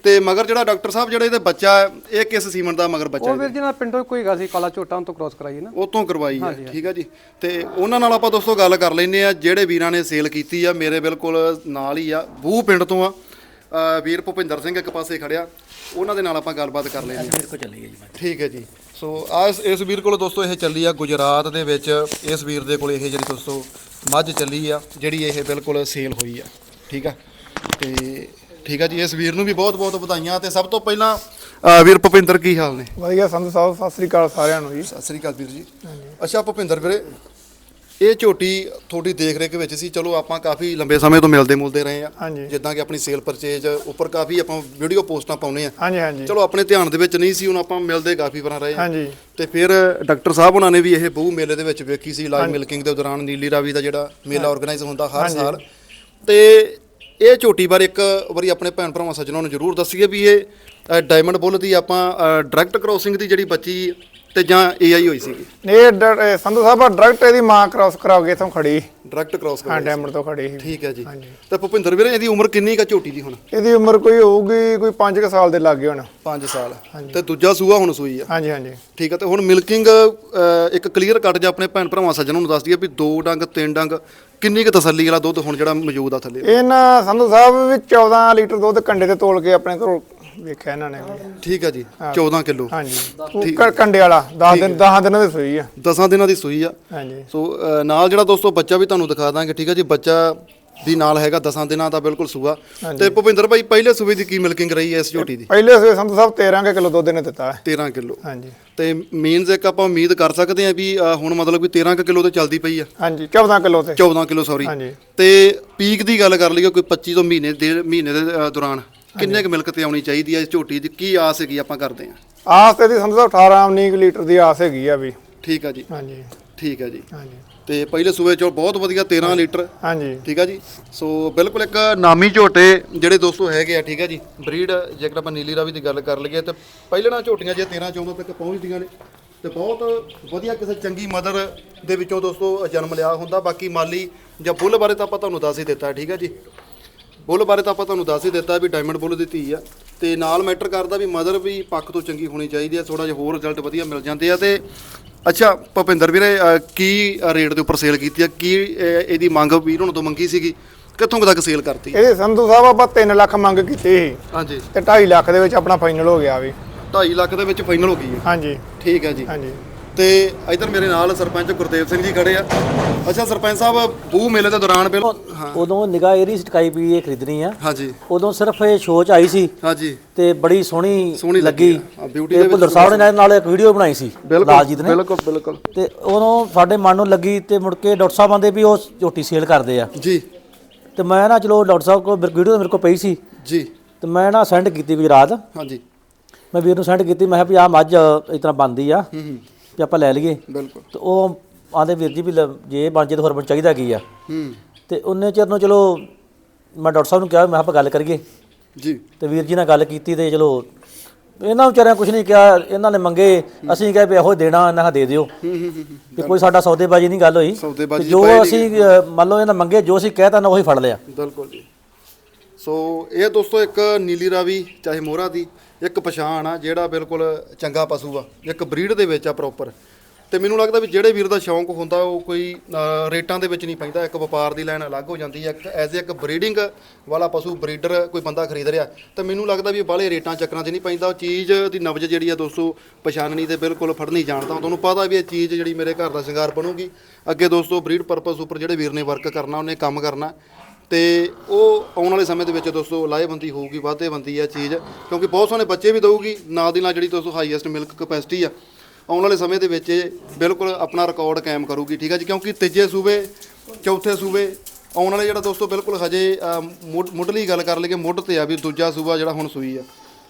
ਤੇ ਮਗਰ ਜਿਹੜਾ ਡਾਕਟਰ ਸਾਹਿਬ ਜਿਹੜਾ ਇਹਦੇ ਬੱਚਾ ਹੈ, ਇਹ ਕਿਸ ਸੀਮਨ ਦਾ ਮਗਰ ਬੱਚਾ ਉਹ ਵੀਰ ਜੀ ਨਾਲ ਪਿੰਡੋਂ ਕੋਈ ਗੱਲ ਸੀ ਕਾਲਾ ਝੋਟਾ ਉਹ ਤੋਂ ਕ੍ਰਾਸ ਕਰਾਈ ਨਾ। ਉਤੋਂ ਕਰਵਾਈ ਹੈ ਠੀਕ ਹੈ ਜੀ। ਤੇ ਉਹਨਾਂ ਨਾਲ ਆਪਾਂ ਦੋਸਤੋ ਗੱਲ ਕਰ ਲੈਨੇ ਆ ਜਿਹੜੇ ਵੀਰਾਂ ਨੇ ਸੇਲ ਕੀਤੀ ਆ ਮੇਰੇ ਬਿਲਕੁਲ ਨਾਲ ਹੀ ਆ ਬੂਹ ਪਿੰਡ ਤੋਂ ਆ। ਵੀਰ ਭੁਪਿੰਦਰ ਸਿੰਘ ਇੱਕ ਪਾਸੇ ਖੜਿਆ ਉਹਨਾਂ ਦੇ ਨਾਲ ਆਪਾਂ ਗੱਲਬਾਤ ਕਰ ਲੈਨੇ ਆ ਮੇਰੇ ਕੋ ਚੱਲੀ ਗਈ ਜੀ ਮੈਂ ਠੀਕ ਹੈ ਜੀ। ਸੋ ਆ ਇਸ ਇਸ ਵੀਰ ਕੋਲ ਦੋਸਤੋ ਇਹ ਚੱਲੀ ਆ ਗੁਜਰਾਤ ਦੇ ਵਿੱਚ ਇਸ ਵੀਰ ਦੇ ਕੋਲ ਇਹ ਜਿਹੜੀ ਦੋਸਤੋ ਮੱਝ ਚੱਲੀ ਆ ਜਿਹੜੀ ਇਹ ਬਿਲਕੁਲ ਸੇਲ ਹੋਈ ਆ ਠੀਕ ਆ। ਤੇ ਠੀਕ ਆ ਜੀ ਇਸ ਵੀਰ ਨੂੰ ਵੀ ਬਹੁਤ ਬਹੁਤ ਵਧਾਈਆਂ ਤੇ ਸਭ ਤੋਂ ਪਹਿਲਾਂ ਅ, ਵੀਰ ਭੁਪਿੰਦਰ ਕੀ ਹਾਲ ਨੇ? ਵਧੀਆ ਸੰਧੂ ਸਾਹਿਬ ਸਤਿ ਸ੍ਰੀ ਅਕਾਲ ਸਾਰਿਆਂ ਨੂੰ ਜੀ। ਸਤਿ ਸ੍ਰੀ ਅਕਾਲ ਵੀਰ ਜੀ। ਅੱਛਾ ਭੁਪਿੰਦਰ ਵੀਰੇ ਇਹ ਝੋਟੀ ਤੁਹਾਡੀ ਦੇਖ ਰੇਖ ਵਿੱਚ ਸੀ ਚਲੋ ਆਪਾਂ ਕਾਫੀ ਲੰਬੇ ਸਮੇਂ ਤੋਂ ਮਿਲਦੇ ਮੁਲਦੇ ਰਹੇ ਆ। ਹਾਂਜੀ। ਜਿੱਦਾਂ ਕਿ ਆਪਣੀ ਸੇਲ ਪਰਚੇਜ ਉੱਪਰ ਕਾਫੀ ਆਪਾਂ ਵੀਡੀਓ ਪੋਸਟਾਂ ਪਾਉਨੇ ਆ। ਹਾਂਜੀ ਹਾਂਜੀ। ਚਲੋ ਆਪਣੇ ਧਿਆਨ ਦੇ ਵਿੱਚ ਨਹੀਂ ਸੀ ਹੁਣ ਆਪਾਂ ਮਿਲਦੇ ਕਾਫੀ ਵਾਰ ਰਹੇ ਹਾਂਜੀ। ਤੇ ਫਿਰ ਡਾਕਟਰ ਸਾਹਿਬ ਉਹਨਾਂ ਨੇ ਵੀ ਇਹ ਬਹੁ ਮੇਲੇ ਦੇ ਵਿੱਚ ਵੇਖੀ ਸੀ ਲਾਈਵ ਮਿਲਕਿੰਗ ਦੇ ਦੌਰਾਨ ਨੀਲੀ ਰਾਵੀ ਦਾ ਜਿਹੜਾ ਮੇਲਾ ਆਰਗੇਨਾਈਜ਼ ਹੁੰਦਾ ਹਰ ਸਾਲ। ਤੇ ਇਹ ਝੋਟੀ ਬਾਰੇ ਇੱਕ ਵਾਰੀ ਆਪਣੇ ਭੈਣ ਭਰਾਵਾਂ ਸੱਜਣਾਂ ਨੂੰ ਜ਼ਰੂਰ ਦੱਸੀਏ ਵੀ ਇਹ ਡਾਇਮੰਡ ਬੁੱਲ ਦੀ ਆਪਾਂ ਡਾਇਰੈਕਟ ਕ੍ਰੋਸਿੰਗ ਦੀ ਜਿਹੜੀ ਬੱਚੀ ਤੇ ਜਾਂ ਏਆਈ ਹੋਈ ਸੀਗੀ? ਇਹ ਡ- ਇਹ ਸੰਧੂ ਸਾਹਿਬ ਡਾਇਰੈਕਟ ਇਹਦੀ ਮਾਂ ਕ੍ਰਾਸ ਕਰਾ ਕੇ ਇਥੋਂ ਖੜੀ। ਡਾਇਰੈਕਟ ਕ੍ਰੋਸ ਹਾਂ ਡੈਮਰ ਤੋਂ ਖੜੀ ਸੀ। ਠੀਕ ਹੈ ਜੀ। ਤੇ ਭੁਪਿੰਦਰ ਵੀਰੇ ਇਹਦੀ ਉਮਰ ਕਿੰਨੀ ਕਾ ਝੋਟੀ ਦੀ ਹੁਣ? ਇਹਦੀ ਉਮਰ ਕੋਈ ਹੋਊਗੀ ਕੋਈ 5 ਸਾਲ ਦੇ ਲਾਗੇ ਹੁਣ। 5 ਸਾਲ। ਤੇ ਦੂਜਾ ਸੂਆ ਹੁਣ ਸੂਈ ਆ। ਹਾਂਜੀ ਹਾਂਜੀ। ਠੀਕ ਹੈ ਤੇ ਹੁਣ ਮਿਲਕਿੰਗ ਇੱਕ ਕਲੀਅਰ ਕੱਟ ਜਾ ਆਪਣੇ ਭੈਣ ਭਰਾਵਾਂ ਸੱਜਣਾਂ ਨੂੰ ਦੱਸ ਦਈਏ ਵੀ ਦੋ ਡੰਗ ਤਿੰਨ ਡੰਗ ਕਿੰਨੀ ਕੁ ਤਸੱਲੀ ਵਾਲਾ ਦੁੱਧ ਹੁਣ ਜਿਹੜਾ ਮੌਜੂਦ ਆ ਥੱਲੇ। ਇਹਨਾਂ ਸੰਧੂ ਸਾਹਿਬ ਵੀ 14 ਲੀਟਰ ਦੁੱਧ ਕੰਡੇ ਤੇ ਤੋਲ ਕੇ ਆਪਣੇ ਕੋਲ ਵੇਖਿਆ ਇਹਨਾਂ ਨੇ ਵੀ। ਠੀਕ ਹੈ ਜੀ 14 ਕਿਲੋ। ਹਾਂਜੀ। ਉਹ ਕ- ਕੰਡੇ ਵਾਲਾ 10 ਦਿਨ 10 ਦਿਨਾਂ ਦੀ ਸੂਈ ਆ। 10 ਦਿਨਾਂ ਦੀ ਸੂਈ ਆ। ਹਾਂਜੀ। ਸੋ ਅ, ਨਾਲ ਜਿਹੜਾ ਦੋਸਤੋ ਬੱਚਾ ਵੀ ਤੁਹਾਨੂੰ ਦਿਖਾ ਦਾਂਗੇ ਠੀਕ ਹੈ ਜੀ ਬੱਚਾ ਵੀ ਨਾਲ ਹੈਗਾ 10 ਦਿਨਾਂ ਦਾ ਬਿਲਕੁਲ ਸੂਆ। ਤੇ ਭੁਪਿੰਦਰ ਭਾਈ ਪਹਿਲੇ ਸੂਬੇ ਦੀ ਕੀ ਮਿਲਕਿੰਗ ਰਹੀ ਹੈ ਇਸ ਝੋਟੀ ਦੀ? ਪਹਿਲੇ ਸੂਏ ਸੰਧੂ ਸਾਹਿਬ 13 ਕਿਲੋ ਦੁੱਧ ਨੇ ਦਿੱਤਾ ਹੈ। 13 ਕਿਲੋ। ਹਾਂਜੀ। ਤੇ ਮੀਨਸ ਇੱਕ ਆਪਾਂ ਉਮੀਦ ਕਰ ਸਕਦੇ ਹਾਂ ਵੀ ਅ, ਹੁਣ ਮਤਲਬ ਵੀ 13 ਕਿਲੋ ਤੇ ਚੱਲਦੀ ਪਈ ਆ। ਹਾਂਜੀ 14 ਕਿਲੋ ਤੇ। 14 ਕਿਲੋ ਸੌਰੀ ਹਾਂਜੀ। ਤੇ ਪੀਕ ਦੀ ਗੱਲ ਕਰ ਲਈਏ ਕੋਈ 25 ਤੋਂ ਮਹੀਨੇ ਦੇ ਮਹੀਨੇ ਦੇ ਅ, ਦੌਰਾਨ। ਕਿੰਨੇ ਕੁ ਮਿਲਕ ਤੇ ਆਉਣੀ ਚਾਹੀਦੀ ਹੈ ਇਸ ਝੋਟੀ ਦੀ? ਕੀ ਆਸ ਹੈਗੀ ਆਪਾਂ ਕਰਦੇ ਹਾਂ? ਆਸ ਤੇ ਦੀ ਸਾਹਿਬ 18 19 ਲੀਟਰ ਦੀ ਆਸ ਹੈਗੀ ਆ ਵੀ। ਠੀਕ ਆ ਜੀ। ਹਾਂਜੀ। ਠੀਕ ਹੈ ਜੀ। ਹਾਂਜੀ। ਤੇ ਪਹਿਲੇ ਸੂਬੇ ਚੋਂ ਬਹੁਤ ਵਧੀਆ 13 ਲੀਟਰ। ਹਾਂਜੀ। ਠੀਕ ਆ ਜੀ। ਸੋ ਬਿਲਕੁਲ ਇੱਕ ਨਾਮੀ ਝੋਟੇ ਜਿਹੜੇ ਦੋਸਤੋ ਹੈਗੇ ਆ ਠੀਕ ਆ ਜੀ। ਬਰੀਡ ਜੇਕਰ ਆਪਾਂ ਨੀਲੀ ਰਾਵੀ ਦੀ ਗੱਲ ਕਰ ਲਈਏ ਤੇ ਪਹਿਲੇ ਨਾਲ ਝੋਟੀਆਂ ਜੇ 13 14 ਤੱਕ ਪਹੁੰਚਦੀਆਂ ਨੇ ਤੇ ਬਹੁਤ ਵਧੀਆ ਕਿਸੇ ਚੰਗੀ ਮਦਰ ਦੇ ਵਿੱਚੋਂ ਦੋਸਤੋ ਜਨਮ ਲਿਆ ਹੁੰਦਾ। ਬਾਕੀ ਮਾਲੀ ਜਾਂ ਬੁੱਲ ਬਾਰੇ ਤਾਂ ਆਪਾਂ ਤੁਹਾਨੂੰ ਦੱਸ ਹੀ ਦਿੱਤਾ ਠੀਕ ਆ ਜੀ। ਬੁੱਲ ਬਾਰੇ ਤਾਂ ਆਪਾਂ ਤੁਹਾਨੂੰ ਦੱਸ ਹੀ ਦਿੱਤਾ ਵੀ ਡਾਇਮੰਡ ਬੁੱਲ ਦੀ ਧੀ ਆ। ਤੇ ਨਾਲ ਮੈਟਰ ਕਰਦਾ ਵੀ ਮਦਰ ਵੀ ਪੱਖ ਤੋਂ ਚੰਗੀ ਹੋਣੀ ਚਾਹੀਦੀ ਆ ਥੋੜਾ ਜਿਹਾ ਹੋਰ ਰਿਜ਼ਲਟ ਵਧੀਆ ਮਿਲ ਜਾਂਦੇ ਆ ਤੇ ਅੱਛਾ ਭੁਪਿੰਦਰ ਵੀਰੇ ਅ, ਕੀ ਰੇਟ ਦੇ ਉੱਪਰ ਸੇਲ ਕੀਤੀ ਆ? ਕੀ ਅ, ਇਹਦੀ ਮੰਗ ਵੀਰ ਹੁਣ ਤੋਂ ਮੰਗੀ ਸੀਗੀ? ਕਿੱਥੋਂ ਕੁ ਤੱਕ ਸੇਲ ਕਰਤੀ? ਇਹਦੇ ਸੰਧੂ ਸਾਹਿਬ ਆਪਾਂ 3 ਲੱਖ ਮੰਗ ਕੀਤੀ ਸੀ। ਹਾਂਜੀ। ਤੇ 2.5 ਲੱਖ ਦੇ ਵਿੱਚ ਆਪਣਾ ਫਾਈਨਲ ਹੋ ਗਿਆ ਵੀ। 2.5 ਲੱਖ ਦੇ ਵਿੱਚ ਫਾਈਨਲ ਹੋ ਗਈ ਹੈ। ਹਾਂਜੀ। ਠੀਕ ਹੈ ਜੀ। ਹਾਂਜੀ। ਤੇ ਇਧਰ ਮੇਰੇ ਨਾਲ ਸਰਪੰਚ ਗੁਰਦੇਵ ਸਿੰਘ ਜੀ ਖੜੇ ਆ। ਅੱਛਾ ਸਰਪੰਚ ਸਾਹਿਬ ਬੂ ਮੇਲੇ ਦੇ ਦੌਰਾਨ ਹਾਂ। ਉਦੋਂ ਨਿਗਾਹ ਇਹਦੀ ਸਟਕਾਈ ਵੀ ਇਹ ਖਰੀਦਣੀ ਆ। ਹਾਂਜੀ। ਉਦੋਂ ਸਿਰਫ ਇਹ ਸ਼ੋਅ ਚ ਆਈ ਸੀ। ਹਾਂਜੀ। ਤੇ ਬੜੀ ਸੋਹਣੀ ਸੋਹਣੀ ਲੱਗੀ। ਲੱਗੀ ਆ। ਹਾਂ, beauty ਤੇ ਦੇ ਵਿੱਚ ਭੁੱਲਰ ਸਾਹਿਬ ਨੇ ਨਾਲ ਇੱਕ ਵੀਡੀਓ ਬਣਾਈ ਸੀ ਲਾਲਜੀਤ ਨੇ। ਬਿਲਕੁਲ ਬਿਲਕੁਲ। ਤੇ ਉਦੋਂ ਸਾਡੇ ਮਨ ਨੂੰ ਲੱਗੀ ਤੇ ਮੁੜ ਕੇ ਡਾਕਟਰ ਸਾਹਿਬ ਆਂਦੇ ਵੀ ਉਹ ਝੋਟੀ ਸੇਲ ਕਰਦੇ ਆ। ਜੀ। ਤੇ ਮੈਂ ਨਾ ਚਲੋ ਡਾਕਟਰ ਸਾਹਿਬ ਕੋਲ ਵੀਡੀਓ ਮੇਰੇ ਕੋਲ ਪਈ ਸੀ। ਜੀ। ਤੇ ਮੈਂ ਨਾ ਸੈਂਡ ਕੀਤੀ ਗੁਜਰਾਤ। ਹਾਂਜੀ। ਮੈਂ ਵੀਰ ਨੂੰ ਸੈਂਡ ਕੀਤੀ ਮੈਂ ਕਿਹਾ ਵੀ ਆਹ ਮੱਝ ਇਸ ਤਰ੍ਹਾਂ ਬਣਦੀ ਆ। ਹੂੰ ਹੂੰ। ਵੀ ਆਪਾਂ ਲੈ ਲਈਏ। ਬਿਲਕੁਲ। ਤੇ ਉਹ ਆਂਦੇ ਵੀਰ ਜੀ ਵੀ ਲੈ- ਜੇ ਇਹ ਬਣ ਜੇ ਤਾਂ ਹੋਰ ਬਣ ਚਾਹੀਦਾ ਕੀ ਆ? ਹੂੰ। ਤੇ ਉਹਨੇ ਚਿਰ ਨੂੰ ਚਲੋ ਮੈਂ ਡਾਕਟਰ ਸਾਹਿਬ ਨੂੰ ਕਿਹਾ ਮੈਂ ਕਿਹਾ ਆਪਾਂ ਗੱਲ ਕਰੀਏ। ਜੀ। ਤੇ ਵੀਰ ਜੀ ਨਾਲ ਗੱਲ ਕੀਤੀ ਤੇ ਚਲੋ ਇਹਨਾਂ ਵਿਚਾਰਿਆਂ ਕੁਝ ਨਹੀਂ ਕਿਹਾ ਇਹਨਾਂ ਨੇ ਮੰਗੇ ਅਸੀਂ ਕਿਹਾ ਵੀ ਇਹੋ ਦੇਣਾ ਇਹਨਾਂ ਦਾ ਦੇ ਦਿਓ। ਹੂੰ ਹੂੰ ਹੂੰ, ਹੂੰ। ਤੇ ਕੋਈ ਸਾਡਾ ਸੌਦੇਬਾਜੀ ਨਹੀਂ ਗੱਲ ਹੋਈ। ਸੌਦੇਬਾਜ਼ੀ ਤੇ ਜੋ ਪਈ। ਅਸੀਂ ਅ, ਮੰਨ ਲਓ ਇਹਨਾਂ ਮੰਗੇ ਜੋ ਅਸੀਂ ਕਹਿਤਾ ਨਾ ਉਹੀ ਫੜ ਲਿਆ। ਬਿਲਕੁਲ ਜੀ। ਸੋ ਇਹ ਦੋਸਤੋ ਇੱਕ ਨੀਲੀ ਰਾਵੀ ਚਾਹੇ ਮੋਹਰਾ ਦੀ ਇੱਕ ਪਛਾਣ ਆ ਜਿਹੜਾ ਬਿਲਕੁਲ ਚੰਗਾ ਪਸ਼ੂ ਆ, ਇੱਕ ਬਰੀਡ ਦੇ ਵਿੱਚ ਆ ਪ੍ਰੋਪਰ ਤੇ ਮੈਨੂੰ ਲੱਗਦਾ ਵੀ ਜਿਹੜੇ ਵੀਰ ਦਾ ਸ਼ੌਂਕ ਹੁੰਦਾ, ਉਹ ਕੋਈ ਰੇਟਾਂ ਦੇ ਵਿੱਚ ਨਹੀਂ ਪੈਂਦਾ। ਇੱਕ ਵਪਾਰ ਦੀ ਲਾਈਨ ਅਲੱਗ ਹੋ ਜਾਂਦੀ ਹੈ ਇੱਕ ਐਜ਼ ਇੱਕ ਬਰੀਡਿੰਗ ਵਾਲਾ ਪਸ਼ੂ ਬਰੀਡਰ ਕੋਈ ਬੰਦਾ ਖਰੀਦ ਰਿਹਾ, ਤਾਂ ਮੈਨੂੰ ਲੱਗਦਾ ਵੀ ਬਾਹਲੇ ਰੇਟਾਂ ਚੱਕਰਾਂ 'ਚ ਨਹੀਂ ਪੈਂਦਾ। ਉਹ ਚੀਜ਼ ਦੀ ਨਬਜ ਜਿਹੜੀ ਆ ਦੋਸਤੋ, ਪਛਾਣਨੀ ਤੇ ਬਿਲਕੁਲ ਫੜਨੀ ਜਾਣਦਾ ਤੁਹਾਨੂੰ ਪਤਾ ਵੀ ਇਹ ਚੀਜ਼ ਜਿਹੜੀ ਮੇਰੇ ਘਰ ਦਾ ਸ਼ਿੰਗਾਰ ਬਣੂਗੀ। ਅੱਗੇ ਦੋਸਤੋ ਬਰੀਡ ਪਰਪਸ ਉੱਪਰ ਜਿਹੜੇ ਵੀਰ ਨੇ ਵਰਕ ਕਰਨਾ, ਉਹਨੇ ਕੰਮ ਕਰਨਾ। ਤੇ ਉਹ ਆਉਣ ਵਾਲੇ ਸਮੇਂ ਦੇ ਵਿੱਚ ਦੋਸਤੋ ਲਾਹੇਵੰਦੀ ਹੋਊਗੀ ਵਾਧੇਬੰਦੀ ਆ ਚੀਜ਼, ਕਿਉਂਕਿ ਬਹੁਤ ਸੋਹਣੇ ਬੱਚੇ ਵੀ ਦਊਗੀ, ਨਾਲ ਦੀ ਨਾਲ ਜਿਹੜੀ ਦੋਸਤੋ ਹਾਈਐਸਟ ਮਿਲਕ ਕਪੈਸਿਟੀ ਆ, ਆਉਣ ਵਾਲੇ ਸਮੇਂ ਦੇ ਵਿੱਚ ਇਹ ਬਿਲਕੁਲ ਆਪਣਾ ਰਿਕਾਰਡ ਕਾਇਮ ਕਰੂਗੀ, ਠੀਕ ਆ ਜੀ? ਕਿਉਂਕਿ ਤੀਜੇ ਸੂਬੇ, ਚੌਥੇ ਸੂਬੇ, ਆਉਣ ਵਾਲੇ ਜਿਹੜਾ ਦੋਸਤੋ ਬਿਲਕੁਲ ਹਜੇ ਮੁੱਢਲੀ ਗੱਲ ਕਰ ਲਈਏ, ਮੁੱਢ ਤੇ ਆ ਵੀ ਦੂਜਾ ਸੂਬਾ ਜਿਹੜਾ ਹੁਣ ਸੂਈ ਆ।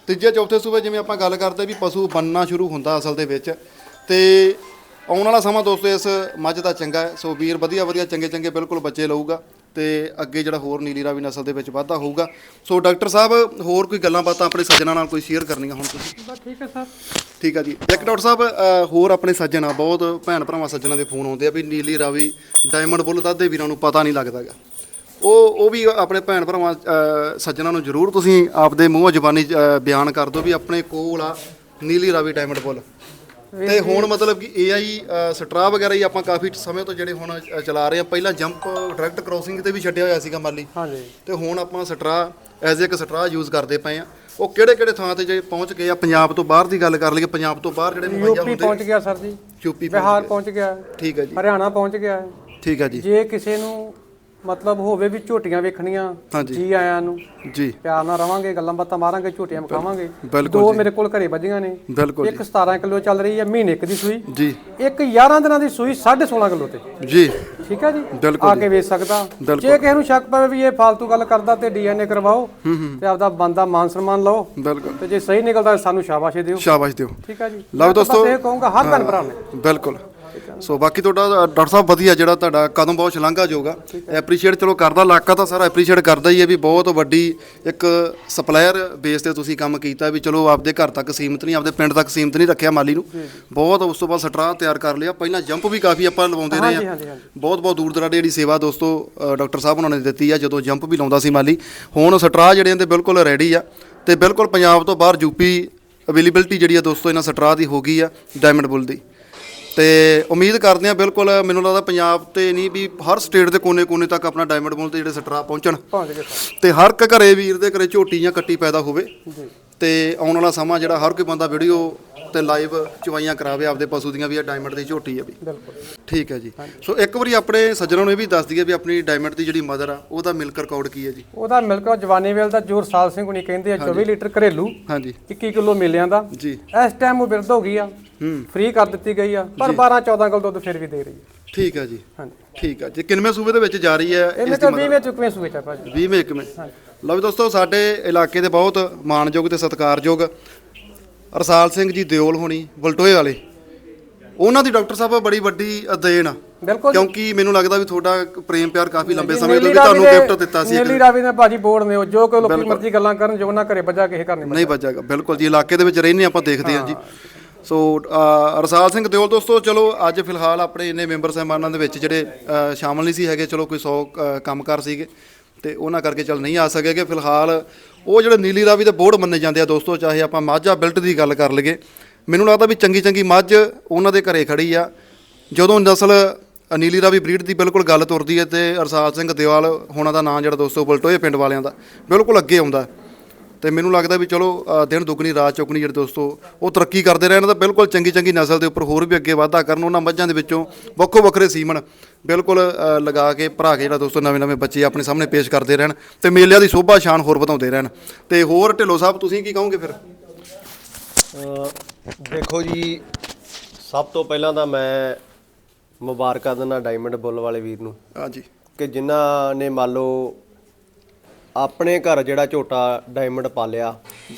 ਤੀਜੇ, ਚੌਥੇ ਸੂਬੇ ਜਿਵੇਂ ਆਪਾਂ ਗੱਲ ਕਰਦੇ ਵੀ ਪਸ਼ੂ ਬੰਨਣਾ ਸ਼ੁਰੂ ਹੁੰਦਾ ਅਸਲ ਦੇ ਵਿੱਚ, ਤੇ ਆਉਣ ਵਾਲਾ ਸਮਾਂ ਦੋਸਤੋ ਇਸ ਮੱਝ ਦਾ ਚੰਗਾ ਹੈ, ਸੋ ਵੀਰ ਵਧੀਆ ਵਧੀਆ ਚੰਗੇ ਚੰਗੇ ਬਿਲਕੁਲ ਬੱਚੇ ਲਊਗਾ। ਤੇ ਅੱਗੇ ਜਿਹੜਾ ਹੋਰ ਨੀਲੀ ਰਾਵੀ ਨਸਲ ਦੇ ਵਿੱਚ ਵਾਧਾ ਹੋਊਗਾ। ਸੋ ਡਾਕਟਰ ਸਾਹਿਬ ਹੋਰ ਕੋਈ ਗੱਲਾਂ ਬਾਤਾਂ ਆਪਣੇ ਸੱਜਣਾ ਨਾਲ ਕੋਈ ਸ਼ੇਅਰ ਕਰਨੀਆਂ ਹੁਣ ਤੁਸੀਂ? ਬਸ ਠੀਕ ਹੈ ਸਰ। ਠੀਕ ਆ ਜੀ। ਇੱਕ ਡਾਕਟਰ ਸਾਹਿਬ ਅ, ਹੋਰ ਆਪਣੇ ਸੱਜਣ ਆ ਬਹੁਤ ਭੈਣ ਭਰਾਵਾਂ ਸੱਜਣਾ ਦੇ ਫੋਨ ਆਉਂਦੇ ਆ ਵੀ ਨੀਲੀ ਰਾਵੀ ਡਾਇਮੰਡ ਬੁੱਲ ਦਾ ਦੇ ਵੀਰਾਂ ਨੂੰ ਪਤਾ ਨਹੀਂ ਲੱਗਦਾਗਾ ਉਹ ਉਹ ਵੀ ਆਪਣੇ ਭੈਣ ਭਰਾਵਾਂ ਅ, ਸੱਜਣਾ ਨੂੰ ਜ਼ਰੂਰ ਤੁਸੀਂ ਆਪਦੇ ਮੂੰਹੋਂ ਜ਼ਬਾਨੀ ਅ, ਬਿਆਨ ਕਰ ਦਿਓ ਵੀ ਆਪਣੇ ਕੋਲ ਆ ਨੀਲੀ ਰਾਵੀ ਡਾਇਮੰਡ ਬੁੱਲ। ਤੇ ਹੁਣ ਮਤਲਬ ਕਿ ਏਆਈ ਸਟਰਾ ਵਗੈਰਾ ਹੀ ਆਪਾਂ ਕਾਫੀ ਸਮੇਂ ਤੋਂ ਜਿਹੜੇ ਹੁਣ ਚਲਾ ਰਹੇ ਆ ਪਹਿਲਾਂ ਜੰਪ ਡਾਇਰੈਕਟ ਕ੍ਰੋਸਿੰਗ ਤੇ ਵੀ ਛੱਡਿਆ ਹੋਇਆ ਸੀਗਾ ਮਾਲੀ। ਹਾਂਜੀ। ਤੇ ਹੁਣ ਆਪਾਂ ਸਟਰਾ ਐਜ਼ ਇੱਕ ਸਟਰਾ ਯੂਜ਼ ਕਰਦੇ ਪਏ ਆ ਉਹ ਕਿਹੜੇ ਕਿਹੜੇ ਥਾਂ ਤੇ ਜੇ ਪਹੁੰਚ ਗਏ ਆ? ਪੰਜਾਬ ਤੋਂ ਬਾਹਰ ਦੀ ਗੱਲ ਕਰ ਲਈਏ ਪੰਜਾਬ ਤੋਂ ਬਾਹਰ ਜਿਹੜੇ ਮੁਹੱਈਆ ਯੂਪੀ ਹੁੰਦੇ ਪਹੁੰਚ ਗਿਆ ਸਰ ਜੀ। ਯੂਪੀ ਬਿਹਾਰ ਪਹੁੰਚ ਗਿਆ। ਠੀਕ ਹੈ ਜੀ। ਹਰਿਆਣਾ ਪਹੁੰਚ ਗਿਆ। ਠੀਕ ਹੈ ਜੀ। ਜੇ ਕਿਸੇ ਨੂੰ ਮਤਲਬ ਹੋਵੇ ਵੀ ਝੋਟੀਆਂ ਵੇਖਣੀਆਂ ਹਾਂਜੀ। ਜੀ ਆਇਆਂ ਨੂੰ। ਜੀ। ਪਿਆਰ ਨਾਲ ਰਵਾਂਗੇ ਗੱਲਾਂ ਬਾਤਾਂ ਮਾਰਾਂਗੇ ਝੋਟੀਆਂ ਮਕਾਵਾਂਗੇ ਬਿਲਕੁਲ ਦੋ ਜੀ। ਮੇਰੇ ਕੋਲ ਘਰੇ ਵੱਜੀਆਂ ਨੇ। ਬਿਲਕੁਲ ਇੱਕ 17 ਕਿਲੋ ਚੱਲ ਰਹੀ ਹੈ ਮਹੀਨੇ ਇੱਕ ਦੀ ਸੂਈ। ਜੀ। ਇੱਕ 11 ਦਿਨਾਂ ਦੀ ਸੂਈ 16.5 ਕਿਲੋ ਤੇ। ਜੀ। ਠੀਕ ਹੈ ਜੀ? ਬਿਲਕੁਲ ਆ ਕੇ ਵੇਚ ਸਕਦਾ। ਬਿਲਕੁਲ। ਜੇ ਕਿਸੇ ਨੂੰ ਸ਼ੱਕ ਪਵੇ ਵੀ ਇਹ ਫालतू ਗੱਲ ਕਰਦਾ ਤੇ ਡੀਐਨਏ ਕਰਵਾਓ ਤੇ ਆਪਦਾ ਬੰਦਾ ਮਾਨ ਸਨਮਾਨ ਲਓ। ਬਿਲਕੁਲ। ਤੇ ਜੇ ਸਹੀ ਨਿਕਲਦਾ ਸਾਨੂੰ ਸ਼ਾਬਾਸ਼ ਦਿਓ। ਸ਼ਾਬਾਸ਼ ਦਿਓ। ਠੀਕ ਹੈ ਜੀ। ਲਓ ਮੈਂ ਤਾਂ ਦੋਸਤੋ। ਇਹ ਕਹੂੰਗਾ ਹਰ ਭੈਣ ਭਰਾ ਨੇ। ਬਿਲਕੁਲ। ਸੋ ਬਾਕੀ ਤੁਹਾਡਾ ਡਾਕਟਰ ਸਾਹਿਬ ਵਧੀਆ ਜਿਹੜਾ ਤੁਹਾਡਾ ਕਦਮ ਬਹੁਤ ਸ਼ਲਾਘਾ ਜੋਗਾ ਐਪਰੀਸ਼ੀਏਟ ਚਲੋ ਕਰਦਾ ਇਲਾਕਾ ਤਾਂ ਸਾਰਾ ਐਪਰੀਸ਼ੀਏਟ ਕਰਦਾ ਹੀ ਹੈ ਵੀ ਬਹੁਤ ਵੱਡੀ ਇੱਕ ਸਪਲਾਇਰ ਬੇਸ ਤੇ ਤੁਸੀਂ ਕੰਮ ਕੀਤਾ ਵੀ ਚਲੋ ਆਪਦੇ ਘਰ ਤੱਕ ਸੀਮਤ ਨਹੀਂ ਆਪਦੇ ਪਿੰਡ ਤੱਕ ਸੀਮਤ ਨਹੀਂ ਰੱਖਿਆ ਮਾਲੀ ਨੂੰ। ਬਹੁਤ ਉਸ ਤੋਂ ਬਾਅਦ ਸਟਰਾ ਤਿਆਰ ਕਰ ਲਿਆ। ਪਹਿਲਾਂ ਜੰਪ ਵੀ ਕਾਫੀ ਆਪਾਂ ਲਵਾਉਂਦੇ ਰਹੇ ਆ। ਬਹੁਤ ਬਹੁਤ ਦੂਰ ਦਰਾਡੇ ਜਿਹੜੀ ਸੇਵਾ ਦੋਸਤੋ ਡਾਕਟਰ ਸਾਹਿਬ ਉਹਨਾਂ ਨੇ ਦਿੱਤੀ ਆ ਜਦੋਂ ਜੰਪ ਵੀ ਲਾਉਂਦਾ ਸੀ ਮਾਲੀ। ਹੁਣ ਸਟਰਾ ਜਿਹੜੇ ਇਹਦੇ ਬਿਲਕੁਲ ਰੈਡੀ ਆ ਤੇ ਬਿਲਕੁਲ ਪੰਜਾਬ ਤੋਂ ਬਾਹਰ ਯੂਪੀ ਅਵੇਲੇਬਿਲਟੀ ਜਿਹੜੀ ਆ ਦੋਸਤੋ ਇਹਨਾਂ ਸਟਰਾ ਦੀ ਹੋ ਗਈ ਆ ਡਾਇਮੰਡ ਬੁੱਲ ਦੀ। ਤੇ ਉਮੀਦ ਕਰਦੇ ਆ ਬਿਲਕੁਲ ਮੈਨੂੰ ਲੱਗਦਾ ਪੰਜਾਬ ਤੇ ਨਹੀਂ ਵੀ ਹਰ ਸਟੇਟ ਦੇ ਕੋਨੇ-ਕੋਨੇ ਤੱਕ ਆਪਣਾ ਡਾਇਮੰਡ ਬੁੱਲ ਤੇ ਜਿਹੜੇ ਸਟਰਾ ਪਹੁੰਚਣ। ਪਹੁੰਚ ਗਏ ਤੇ ਹਰ ਇੱਕ ਘਰੇ ਵੀਰ ਦੇ ਘਰੇ ਝੋਟੀ ਜਾਂ ਕੱਟੀ ਪੈਦਾ ਹੋਵੇ। ਤੇ ਆਉਣ ਵਾਲਾ ਸਮਾਂ ਜਿਹੜਾ ਹਰ ਕੋਈ ਬੰਦਾ ਵੀਡੀਓ ਤੇ ਲਾਈਵ ਚਵਾਈਆਂ ਕਰਾਵੇ ਆਪਦੇ ਪਸ਼ੂ ਦੀਆਂ ਵੀ ਇਹ ਡਾਇਮੰਡ ਦੀ ਝੋਟੀ ਆ ਵੀ। ਬਿਲਕੁਲ। ਠੀਕ ਹੈ ਜੀ। ਸੋ ਇੱਕ ਵਾਰੀ ਆਪਣੇ ਸੱਜਣਾਂ ਨੂੰ ਇਹ ਵੀ ਦੱਸ ਦਈਏ ਵੀ ਆਪਣੀ ਡਾਇਮੰਡ ਦੀ ਜਿਹੜੀ ਮਦਰ ਆ ਉਹਦਾ ਮਿਲਕ ਰਿਕਾਰਡ ਕੀ ਹੈ ਜੀ? ਉਹਦਾ ਮਿਲਕ ਜਵਾਨੀ ਵੇਲ ਦਾ ਜੋਰ ਸਾਲ ਸਿੰਘ ਹੁਣੀ ਕਹਿੰਦੇ ਆ 24 ਲੀਟਰ ਘਰੇਲੂ ਹਾਂਜੀ। 21 ਕਿਲੋ ਮੇਲਿਆਂ ਦਾ। ਜੀ। ਇਸ ਟਾਈਮ ਉਹ ਬਿਰਧ ਹੋ ਗਈ ਆ। ਹੂੰ। ਫ੍ਰੀ ਕਰ ਦਿੱਤੀ ਗਈ ਆ ਪਰ 12 14 ਕਿਲੋ ਦੁੱਧ ਫਿਰ ਵੀ ਦੇ ਰਹੀ ਹੈ ਠੀਕ ਹੈ ਜੀ। ਹਾਂਜੀ। ਠੀਕ ਹੈ ਜੀ। ਕਿੰਨਵੇਂ ਸੂਬੇ ਦੇ ਵਿੱਚ ਜਾ ਰਹੀ ਹੈ ਇਸ ਦੀ 20 ਵਿੱਚ ਚੁੱਕਵੇਂ ਸੂਏ ਚਾ ਭਾਜੀ। 20 ਮੇਕ ਮੇ ਲਓ ਵੀ ਦੋਸਤੋ ਸਾਡੇ ਇਲਾਕੇ ਦੇ ਬਹੁਤ ਮਾਣਯੋਗ ਤੇ ਸਤਿਕਾਰਯੋਗ ਰਸਾਲ ਸਿੰਘ ਜੀ ਦਿਓਲ ਹੋਣੀ ਬਲਟੋਏ ਵਾਲੇ। ਉਹਨਾਂ ਦੀ ਡਾਕਟਰ ਸਾਹਿਬ ਬੜੀ ਵੱਡੀ ਦੇਣ ਆ। ਬਿਲਕੁਲ ਕਿਉਂਕਿ ਮੈਨੂੰ ਲੱਗਦਾ ਵੀ ਤੁਹਾਡਾ ਪ੍ਰੇਮ ਪਿਆਰ ਕਾਫੀ ਲੰਬੇ ਸਮੇਂ ਤੋਂ ਵੀ ਤੁਹਾਨੂੰ ਗਿਫਟ ਦਿੱਤਾ ਸੀ ਨੀਲੀ ਰਾਵੀ ਨੇ ਭਾਜੀ ਬੋਰਡ ਨੇ ਜੋ ਕੋਈ ਲੋਕੀ ਮਰਜ਼ੀ ਗੱਲਾਂ ਕਰਨ ਜੋ ਉਹਨਾਂ ਘਰੇ ਬੱਜਾ ਕਿਸੇ ਘਰ ਨਹੀਂ ਨਹੀਂ ਬਚਾਗਾ ਬਿਲਕੁਲ ਜੀ ਇਲਾਕੇ ਦੇ ਵਿੱਚ ਰਹਿੰਦੇ ਆਪਾਂ ਦੇਖਦੇ ਹਾਂ ਜੀ। ਸੋ ਰਸਾਲ ਸਿੰਘ ਦਿਓਲ ਦੋਸਤੋ ਚਲੋ ਅੱਜ ਫਿਲਹਾਲ ਆਪਣੇ ਇੰਨੇ ਮੈਂਬਰ ਸਹਿਮਾਨਾਂ ਦੇ ਵਿੱਚ ਜਿਹੜੇ ਸ਼ਾਮਲ ਨਹੀਂ ਸੀ ਹੈਗੇ ਚਲੋ ਕੋਈ 100 ਕੰਮਕਾਰ ਸੀਗੇ। ਤੇ ਉਹਨਾਂ ਕਰਕੇ ਚੱਲ ਨਹੀਂ ਆ ਸਕੇਗੇ ਫਿਲਹਾਲ ਉਹ ਜਿਹੜੇ ਨੀਲੀ ਰਾਵੀ ਦੇ ਬੋਰਡ ਮੰਨੇ ਜਾਂਦੇ ਆ ਦੋਸਤੋ ਚਾਹੇ ਆਪਾਂ ਮਾਝਾ ਬਿਲਟ ਦੀ ਗੱਲ ਕਰ ਲਈਏ ਮੈਨੂੰ ਲੱਗਦਾ ਵੀ ਚੰਗੀ ਚੰਗੀ ਮੱਝ ਉਹਨਾਂ ਦੇ ਘਰੇ ਖੜੀ ਆ। ਜਦੋਂ ਨਸਲ ਅ, ਨੀਲੀ ਰਾਵੀ ਬਰੀਡ ਦੀ ਬਿਲਕੁਲ ਗੱਲ ਤੁਰਦੀ ਹੈ ਤੇ ਅਰਸਾਲ ਸਿੰਘ ਦਿਵਾਲ ਹੋਣਾ ਦਾ ਨਾਂ ਜਿਹੜਾ ਦੋਸਤੋ ਬਲਟੋਏ ਪਿੰਡ ਵਾਲਿਆਂ ਦਾ ਬਿਲਕੁਲ ਅੱਗੇ ਆਉਂਦਾ। ਤੇ ਮੈਨੂੰ ਲੱਗਦਾ ਵੀ ਚਲੋ ਅ, ਦਿਨ ਦੁੱਗਣੀ ਰਾਤ ਚੌਗਣੀ ਜਿਹੜੇ ਦੋਸਤੋ ਉਹ ਤਰੱਕੀ ਕਰਦੇ ਰਹਿਣ ਤਾਂ ਬਿਲਕੁਲ ਚੰਗੀ ਚੰਗੀ ਨਸਲ ਦੇ ਉੱਪਰ ਹੋਰ ਵੀ ਅੱਗੇ ਵਾਧਾ ਕਰਨ ਉਹਨਾਂ ਮੱਝਾਂ ਦੇ ਵਿੱਚੋਂ ਵੱਖੋ ਵੱਖਰੇ ਸੀਮਨ ਬਿਲਕੁਲ ਅ, ਲਗਾ ਕੇ ਭਰਾ ਕੇ ਜਿਹੜਾ ਦੋਸਤੋ ਨਵੇਂ ਨਵੇਂ ਬੱਚੇ ਆਪਣੇ ਸਾਹਮਣੇ ਪੇਸ਼ ਕਰਦੇ ਰਹਿਣ ਤੇ ਮੇਲਿਆਂ ਦੀ ਸ਼ੋਭਾ ਸ਼ਾਨ ਹੋਰ ਵਧਾਉਂਦੇ ਰਹਿਣ। ਤੇ ਹੋਰ ਢਿੱਲੋਂ ਸਾਹਿਬ ਤੁਸੀਂ ਕੀ ਕਹੋਗੇ ਫਿਰ? ਦੇਖੋ ਜੀ ਸਭ ਤੋਂ ਪਹਿਲਾਂ ਤਾਂ ਮੈਂ ਮੁਬਾਰਕਾਂ ਦਿੰਦਾ ਡਾਇਮੰਡ ਬੁੱਲ ਵਾਲੇ ਵੀਰ ਨੂੰ ਹਾਂਜੀ। ਕਿ ਜਿਨ੍ਹਾਂ ਨੇ ਮੰਨ ਲਓ ਆਪਣੇ ਘਰ ਜਿਹੜਾ ਝੋਟਾ ਡਾਇਮੰਡ ਪਾਲਿਆ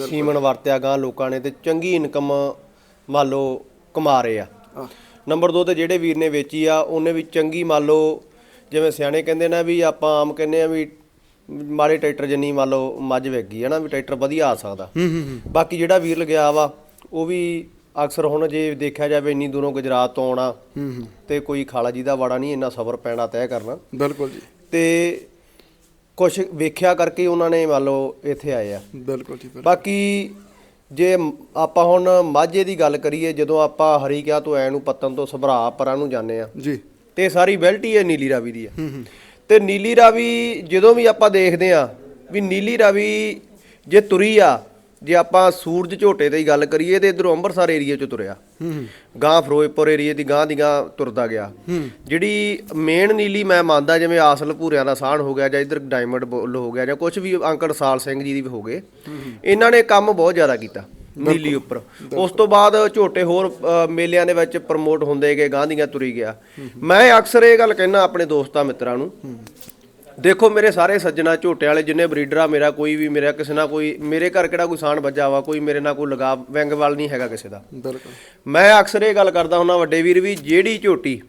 ਸੀਮਨ ਵਰਤਿਆ ਗਾਂ ਲੋਕਾਂ ਨੇ ਤੇ ਚੰਗੀ ਇਨਕਮ ਮੰਨ ਲਓ ਕਮਾ ਰਹੇ ਆ। ਨੰਬਰ 2 ਤੇ ਜਿਹੜੇ ਵੀਰ ਨੇ ਵੇਚੀ ਆ ਉਹਨੇ ਵੀ ਚੰਗੀ ਮੰਨ ਲਓ ਜਿਵੇਂ ਸਿਆਣੇ ਕਹਿੰਦੇ ਨਾ ਵੀ ਆਪਾਂ ਆਮ ਕਹਿੰਦੇ ਆ ਵੀ ਮਾੜੇ ਟਰੈਕਟਰ ਜਿੰਨੀ ਮੰਨ ਲਓ ਮੱਝ ਵੇਗੀ ਹੈ ਨਾ ਵੀ ਟਰੈਕਟਰ ਵਧੀਆ ਆ ਸਕਦਾ। ਬਾਕੀ ਜਿਹੜਾ ਵੀਰ ਲਗਿਆ ਵਾ ਉਹ ਵੀ ਅਕਸਰ ਹੁਣ ਜੇ ਦੇਖਿਆ ਜਾਵੇ ਇੰਨੀ ਦੂਰੋਂ ਗੁਜਰਾਤ ਤੋਂ ਆਉਣਾ ਤੇ ਕੋਈ ਖਾਲਾ ਜੀ ਦਾ ਵਾੜਾ ਨਹੀਂ ਇੰਨਾ ਸਬਰ ਪੈਣਾ ਤੈਅ ਕਰਨਾ। ਬਿਲਕੁਲ ਜੀ। ਤੇ ਕੁਝ ਵੇਖਿਆ ਕਰਕੇ ਉਹਨਾਂ ਨੇ ਮੰਨ ਲਓ ਇੱਥੇ ਆਏ ਆ। ਬਿਲਕੁਲ ਜੀ ਬਿਲਕੁਲ। ਬਾਕੀ ਜੇ ਮ- ਆਪਾਂ ਹੁਣ ਮਾਝੇ ਦੀ ਗੱਲ ਕਰੀਏ ਜਦੋਂ ਆਪਾਂ ਹਰੀ ਕਿਆ ਤੋਂ ਐ ਨੂੰ ਪੱਤਨ ਤੋਂ ਸਭਰਾ ਪਰਾਂ ਨੂੰ ਜਾਂਦੇ ਆ ਜੀ। ਤੇ ਸਾਰੀ ਬੈਲਟ ਹੀ ਹੈ ਨੀਲੀ ਰਾਵੀ ਦੀ ਹੈ ਤੇ ਨੀਲੀ ਰਾਵੀ ਜਦੋਂ ਵੀ ਆਪਾਂ ਦੇਖਦੇ ਆ ਵੀ ਨੀਲੀ ਰਾਵੀ ਜੇ ਤੁਰੀ ਆ ਜੇ ਆਪਾਂ ਸੂਰਜ ਝੋਟੇ ਦੀ ਗੱਲ ਕਰੀਏ ਤੇ ਇਧਰੋਂ ਅੰਮ੍ਰਿਤਸਰ ਏਰੀਆ ਚ ਤੁਰਿਆ। ਗਾਂ ਫਿਰੋਜ਼ਪੁਰ ਏਰੀਆ ਦੀ ਗਾਂ ਦੀ ਗਾਂ ਤੁਰਦਾ ਗਿਆ। ਜਿਹੜੀ ਮੇਨ ਨੀਲੀ ਮੈਂ ਮੰਨਦਾ ਜਿਵੇਂ ਆਸਲ ਭੂਰਿਆਂ ਦਾ ਸਾਹਣ ਹੋ ਗਿਆ ਜਾਂ ਇਧਰ ਡਾਇਮੰਡ ਬੁੱਲ ਹੋ ਗਿਆ ਜਾਂ ਕੁਝ ਵੀ ਅੰਕੜ ਸਾਲ ਸਿੰਘ ਜੀ ਦੀ ਵੀ ਹੋ ਗਏ। ਇਹਨਾਂ ਨੇ ਕੰਮ ਬਹੁਤ ਜ਼ਿਆਦਾ ਕੀਤਾ ਨੀਲੀ ਉੱਪਰ। ਉਸ ਤੋਂ ਬਾਅਦ ਝੋਟੇ ਹੋਰ ਮੇਲਿਆਂ ਦੇ ਵਿੱਚ ਪ੍ਰਮੋਟ ਹੁੰਦੇ ਗਏ ਗਾਂ ਦੀਆਂ ਤੁਰੀ ਗਿਆ। ਮੈਂ ਅਕਸਰ ਇਹ ਗੱਲ ਕਹਿਣਾ ਆਪਣੇ ਦੋਸਤਾਂ ਮਿੱਤਰਾਂ ਨੂੰ ਦੇਖੋ ਮੇਰੇ ਸਾਰੇ ਸੱਜਣਾ ਝੋਟੇ ਵਾਲੇ ਜਿੰਨੇ ਬਰੀਡਰ ਆ ਮੇਰਾ ਕੋਈ ਵੀ ਮੇਰਾ ਕਿਸੇ ਨਾਲ ਕੋਈ ਮੇਰੇ ਘਰ ਕਿਹੜਾ ਕੋਈ ਸਾਨ ਵੱਜਾ ਵਾ ਕੋਈ ਮੇਰੇ ਨਾਲ ਕੋਈ ਲਗਾਵ ਵਿੰਗ ਵਾਲ ਨਹੀਂ ਹੈਗਾ ਕਿਸੇ ਦਾ। ਬਿਲਕੁਲ। ਮੈਂ ਅਕਸਰ ਇਹ ਗੱਲ ਕਰਦਾ ਹੁੰਦਾ ਵੱਡੇ ਵੀਰ ਵੀ ਜਿਹੜੀ ਝੋਟੀ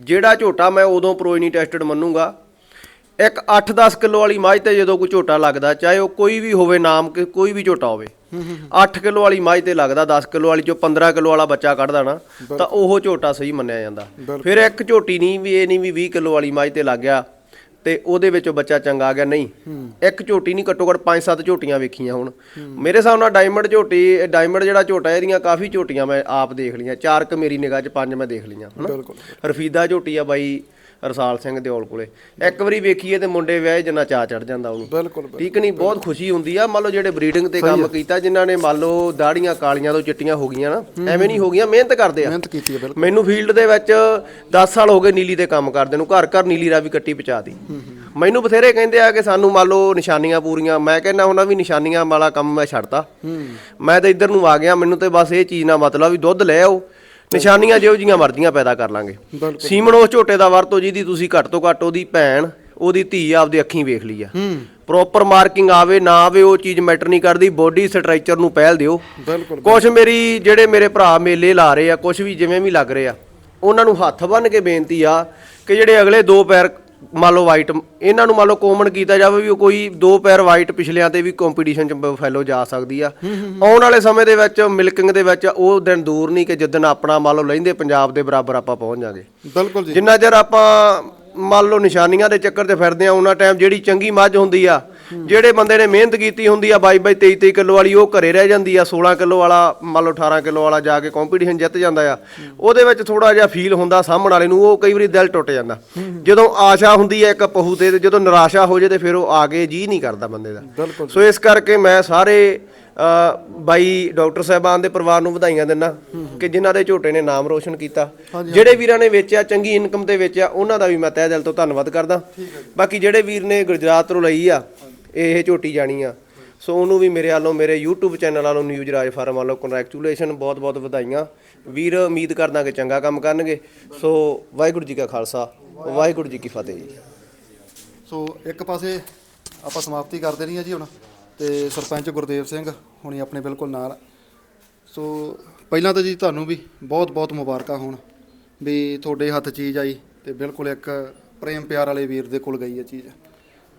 ਜਿਹੜਾ ਝੋਟਾ ਮੈਂ ਉਦੋਂ ਪ੍ਰੋਇਨੀ ਟੈਸਟਡ ਮੰਨੂਗਾ ਇੱਕ 8-10 ਕਿਲੋ ਵਾਲੀ ਮੱਝ ਤੇ ਜਦੋਂ ਕੋਈ ਝੋਟਾ ਲੱਗਦਾ ਚਾਹੇ ਉਹ ਕੋਈ ਵੀ ਹੋਵੇ ਨਾਮ ਕਿ ਕੋਈ ਵੀ ਝੋਟਾ ਹੋਵੇ 8 ਕਿਲੋ ਵਾਲੀ ਮੱਝ ਤੇ ਲੱਗਦਾ 10 ਕਿਲੋ ਵਾਲੀ ਚੋਂ 15 ਕਿਲੋ ਵਾਲਾ ਬੱਚਾ ਕੱਢਦਾ ਨਾ ਤਾਂ ਉਹ ਝੋਟਾ ਸਹੀ ਮੰਨਿਆ ਜਾਂਦਾ। ਫਿਰ ਇੱਕ ਝੋਟੀ ਨਹੀਂ ਵੀ ਇਹ ਨਹੀਂ ਵੀ 20 ਕਿਲੋ ਵਾਲੀ ਮੱਝ ਤੇ ਲੱਗ ਗਿਆ ਤੇ ਉਹਦੇ ਵਿੱਚੋਂ ਬੱਚਾ ਚੰਗਾ ਆ ਗਿਆ ਨਹੀਂ। ਇੱਕ ਝੋਟੀ ਨਹੀਂ ਘੱਟੋ ਘੱਟ 5-7 ਝੋਟੀਆਂ ਵੇਖੀਆਂ ਹੁਣ। ਮੇਰੇ ਹਿਸਾਬ ਨਾਲ ਡਾਇਮੰਡ ਝੋਟੀ ਡਾਇਮੰਡ ਜਿਹੜਾ ਝੋਟਾ ਇਹਦੀਆਂ ਕਾਫੀ ਝੋਟੀਆਂ ਮੈਂ ਆਪ ਦੇਖ ਲਈਆਂ। ਚਾਰ ਕ ਮੇਰੀ ਨਿਗਾਹ 'ਚ ਪੰਜ ਮੈਂ ਦੇਖ ਲਈਆਂ ਹਨਾ? ਰਫੀਦਾ ਝੋਟੀ ਆ ਬਾਈ ਰਸਾਲ ਸਿੰਘ ਦਿਓਲ ਕੋਲੇ। ਇੱਕ ਵਾਰੀ ਵੇਖੀਏ ਤੇ ਮੁੰਡੇ ਵਿਆਹੇ ਜਿੰਨਾ ਚਾ ਚੜ ਜਾਂਦਾ ਉਹਨੂੰ। ਬਿਲਕੁਲ ਠੀਕ ਨਹੀਂ ਬਹੁਤ ਖੁਸ਼ੀ ਹੁੰਦੀ ਆ। ਮੰਨ ਲਓ ਜਿਹੜੇ ਬਰੀਡਿੰਗ ਤੇ ਕੰਮ ਕੀਤਾ ਜਿਨ੍ਹਾਂ ਨੇ ਮੰਨ ਲਓ ਦਾੜੀਆਂ ਕਾਲੀਆਂ ਤੋਂ ਚਿੱਟੀਆਂ ਹੋ ਗਈਆਂ ਨਾ ਐਵੇਂ ਨਹੀਂ ਹੋ ਗਈਆਂ ਮਿਹਨਤ ਕਰਦੇ ਆ। ਮਿਹਨਤ ਕੀਤੀ ਹੈ ਬਿਲਕੁਲ। ਮੈਨੂੰ ਫੀਲਡ ਦੇ ਵਿੱਚ 10 ਸਾਲ ਹੋ ਗਏ ਨੀਲੀ ਤੇ ਕੰਮ ਕਰਦੇ ਨੂੰ ਘਰ ਘਰ ਨੀਲੀ ਰਾਵੀ ਕੱਟੀ ਪਚਾਤੀ ਮੈਨੂੰ ਬਥੇਰੇ ਕਹਿੰਦੇ ਆ ਕਿ ਸਾਨੂੰ ਮੰਨ ਲਓ ਨਿਸ਼ਾਨੀਆਂ ਪੂਰੀਆਂ ਮੈਂ ਕਹਿੰਦਾ ਉਹਨਾਂ ਵੀ ਨਿਸ਼ਾਨੀਆਂ ਵਾਲਾ ਕੰਮ ਮੈਂ ਛੱਡਤਾ। ਮੈਂ ਤਾਂ ਇੱਧਰ ਨੂੰ ਆ ਗਿਆ ਮੈਨੂੰ ਤੇ ਬਸ ਇਹ ਚੀਜ਼ ਨਾਲ ਮਤਲਬ ਵੀ ਦੁੱਧ ਲੈ ਆਓ। ਨਿਸ਼ਾਨੀਆਂ ਜਿਹੋ ਜੀਆਂ ਮਰਜ਼ੀਆਂ ਪੈਦਾ ਕਰ ਲਾਂਗੇ। ਸੀਮਨ ਉਸ ਝੋਟੇ ਦਾ ਵਰਤੋ ਜਿਹਦੀ ਤੁਸੀਂ ਘੱਟ ਤੋਂ ਘੱਟ ਉਹਦੀ ਭੈਣ ਉਹਦੀ ਧੀ ਆਪਦੀ ਅੱਖੀਂ ਵੇਖ ਲਈ ਆ। ਪ੍ਰੋਪਰ ਮਾਰਕਿੰਗ ਆਵੇ ਨਾ ਆਵੇ ਉਹ ਚੀਜ਼ ਮੈਟਰ ਨਹੀਂ ਕਰਦੀ। ਬੋਡੀ ਸਟਰਕਚਰ ਨੂੰ ਪਹਿਲ ਦਿਓ। ਬਿਲਕੁਲ ਕੁਝ ਮੇਰੀ ਜਿਹੜੇ ਮੇਰੇ ਭਰਾ ਮੇਲੇ ਲਾ ਰਹੇ ਆ ਕੁਝ ਵੀ ਜਿਵੇਂ ਵੀ ਲੱਗ ਰਹੇ ਆ ਉਹਨਾਂ ਨੂੰ ਹੱਥ ਬੰਨ ਕੇ ਬੇਨਤੀ ਆ ਕਿ ਜਿਹੜੇ ਅਗਲੇ ਦੋ ਪੈਰ ਮੰਨ ਲਓ ਵਾਈਟ ਇਹਨਾਂ ਨੂੰ ਮੰਨ ਲਓ ਕਾਮਨ ਕੀਤਾ ਜਾਵੇ ਵੀ ਉਹ ਕੋਈ ਦੋ ਪੈਰ ਵਾਈਟ ਪਿਛਲਿਆਂ ਤੇ ਵੀ ਕੰਪੀਟੀਸ਼ਨ ਚ ਫੈਲੋ ਜਾ ਸਕਦੀ ਆ। ਆਉਣ ਵਾਲੇ ਸਮੇਂ ਦੇ ਵਿੱਚ ਮਿਲਕਿੰਗ ਦੇ ਵਿੱਚ ਉਹ ਦਿਨ ਦੂਰ ਨਹੀਂ ਕਿ ਜਿੱਦਣ ਆਪਣਾ ਮੰਨ ਲਓ ਲੈਂਦੇ ਪੰਜਾਬ ਦੇ ਬਰਾਬਰ ਆਪਾਂ ਪਹੁੰਚ ਜਾਾਂਗੇ। ਬਿਲਕੁਲ ਜੀ। ਜਿੰਨਾ ਚਿਰ ਆਪਾਂ ਮੰਨ ਲਓ ਨਿਸ਼ਾਨੀਆਂ ਦੇ ਚੱਕਰ 'ਚ ਫਿਰਦੇ ਆ ਉਹਨਾਂ ਟਾਈਮ ਜਿਹੜੀ ਚੰਗੀ ਮੱਝ ਹੁੰਦੀ ਆ ਜਿਹੜੇ ਬੰਦੇ ਨੇ ਮਿਹਨਤ ਕੀਤੀ ਹੁੰਦੀ ਆ 22 22 23 23 ਕਿਲੋ ਵਾਲੀ ਉਹ ਘਰੇ ਰਹਿ ਜਾਂਦੀ ਆ 16 ਕਿਲੋ ਵਾਲਾ ਮੰਨ ਲਓ 18 ਕਿਲੋ ਵਾਲਾ ਜਾ ਕੇ ਕੰਪੀਟੀਸ਼ਨ ਜਿੱਤ ਜਾਂਦਾ ਆ। ਉਹਦੇ ਵਿੱਚ ਥੋੜਾ ਜਿਹਾ ਫੀਲ ਹੁੰਦਾ ਸਾਹਮਣ ਵਾਲੇ ਨੂੰ ਉਹ ਕਈ ਵਾਰੀ ਦਿਲ ਟੁੱਟ ਜਾਂਦਾ। ਜਦੋਂ ਆਸ਼ਾ ਹੁੰਦੀ ਹੈ ਇੱਕ ਪਹੂ ਤੇ ਜਦੋਂ ਨਿਰਾਸ਼ਾ ਹੋ ਜੇ ਤੇ ਫਿਰ ਉਹ ਆ ਕੇ ਜੀ ਨਹੀਂ ਕਰਦਾ ਬੰਦੇ ਦਾ। ਸੋ ਇਸ ਕਰਕੇ ਮੈਂ ਸਾਰੇ ਬਾਈ ਡਾਕਟਰ ਸਾਹਿਬਾਨ ਦੇ ਪਰਿਵਾਰ ਨੂੰ ਵਧਾਈਆਂ ਦਿੰਦਾ ਕਿ ਜਿਨ੍ਹਾਂ ਦੇ ਝੋਟੇ ਨੇ ਨਾਮ ਰੋਸ਼ਨ ਕੀਤਾ। ਜਿਹੜੇ ਵੀਰਾਂ ਨੇ ਵੇਚਿਆ ਚੰਗੀ ਇਨਕਮ ਤੇ ਵੇਚਿਆ ਉਹਨਾਂ ਦਾ ਵੀ ਮੈਂ ਤਹਿ ਦਿਲ ਤੋਂ ਧੰਨਵਾਦ ਕਰਦਾ। ਬਾਕੀ ਜਿਹੜੇ ਵੀਰ ਨੇ ਗੁਜਰਾਤ ਤੋਂ ਲਈ ਆ ਇਹ ਝੋਟੀ ਜਾਣੀ ਆ। ਸੋ ਉਹਨੂੰ ਵੀ ਮੇਰੇ ਵੱਲੋਂ, ਮੇਰੇ YouTube ਚੈਨਲ ਵੱਲੋਂ ਨਿਊਜ਼ ਰਾਜ ਫਾਰਮ ਵੱਲੋਂ ਕੰਗ੍ਰੈਚੁਲੇਸ਼ਨ ਬਹੁਤ ਬਹੁਤ ਵਧਾਈਆਂ। ਵੀਰ, ਉਮੀਦ ਕਰਦਾ ਕਿ ਚੰਗਾ ਕੰਮ ਕਰਨਗੇ। ਸੋ ਵਾਹਿਗੁਰੂ ਜੀ ਕਾ ਖਾਲਸਾ, ਵਾਹਿਗੁਰੂ ਜੀ ਕੀ ਫਤਿਹ ਜੀ। ਸੋ ਇੱਕ ਪਾਸੇ ਆਪਾਂ ਸਮਾਪਤੀ ਕਰ ਦੇਣੀ ਹੈ ਜੀ ਹੁਣ, ਤੇ ਸਰਪੰਚ ਗੁਰਦੇਵ ਸਿੰਘ ਹੁਣੀ ਆਪਣੇ ਬਿਲਕੁਲ ਨਾਲ। ਸੋ ਪਹਿਲਾਂ ਤਾਂ ਜੀ ਤੁਹਾਨੂੰ ਵੀ ਬਹੁਤ ਬਹੁਤ ਮੁਬਾਰਕਾਂ ਹੋਣ, ਵੀ ਤੁਹਾਡੇ ਹੱਥ ਚੀਜ਼ ਆਈ ਤੇ ਬਿਲਕੁਲ ਇੱਕ ਪ੍ਰੇਮ ਪਿਆਰ ਵਾਲੇ ਵੀਰ ਦੇ ਕੋਲ ਗਈ ਹੈ ਚੀਜ਼।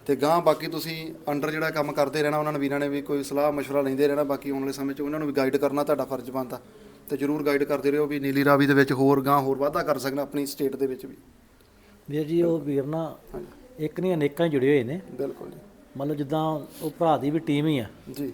ਤੇ ਗਾਂ ਬਾਕੀ ਤੁਸੀਂ ਅੰਡਰ ਜਿਹੜਾ ਕੰਮ ਕਰਦੇ ਰਹਿਣਾ ਉਹਨਾਂ ਨੇ ਵੀਰਾਂ ਨੇ ਵੀ ਕੋਈ ਸਲਾਹ ਮਸ਼ਵਰਾ ਲੈਂਦੇ ਰਹਿਣਾ ਬਾਕੀ ਆਉਣ ਵਾਲੇ ਸਮੇਂ 'ਚ ਉਹਨਾਂ ਨੂੰ ਵੀ ਗਾਈਡ ਕਰਨਾ ਤੁਹਾਡਾ ਫਰਜ਼ ਬਣਦਾ। ਤੇ ਜਰੂਰ ਗਾਈਡ ਕਰਦੇ ਰਹੋ ਵੀ ਨੀਲੀ ਰਾਵੀ ਦੇ ਵਿੱਚ ਹੋਰ ਗਾਂ ਹੋਰ ਵਾਧਾ ਕਰ ਸਕਣਾ ਆਪਣੀ ਸਟੇਟ ਦੇ ਵਿੱਚ ਵੀ। ਵੀਰ ਜੀ ਉਹ ਵੀਰ ਨਾ ਇੱਕ ਨਹੀਂ ਅਨੇਕਾਂ ਹੀ ਜੁੜੇ ਹੋਏ ਨੇ। ਬਿਲਕੁਲ ਜੀ। ਮੰਨ ਲਓ ਜਿੱਦਾਂ ਉਹ ਭਰਾ ਦੀ ਵੀ ਟੀਮ ਹੀ ਆ। ਜੀ।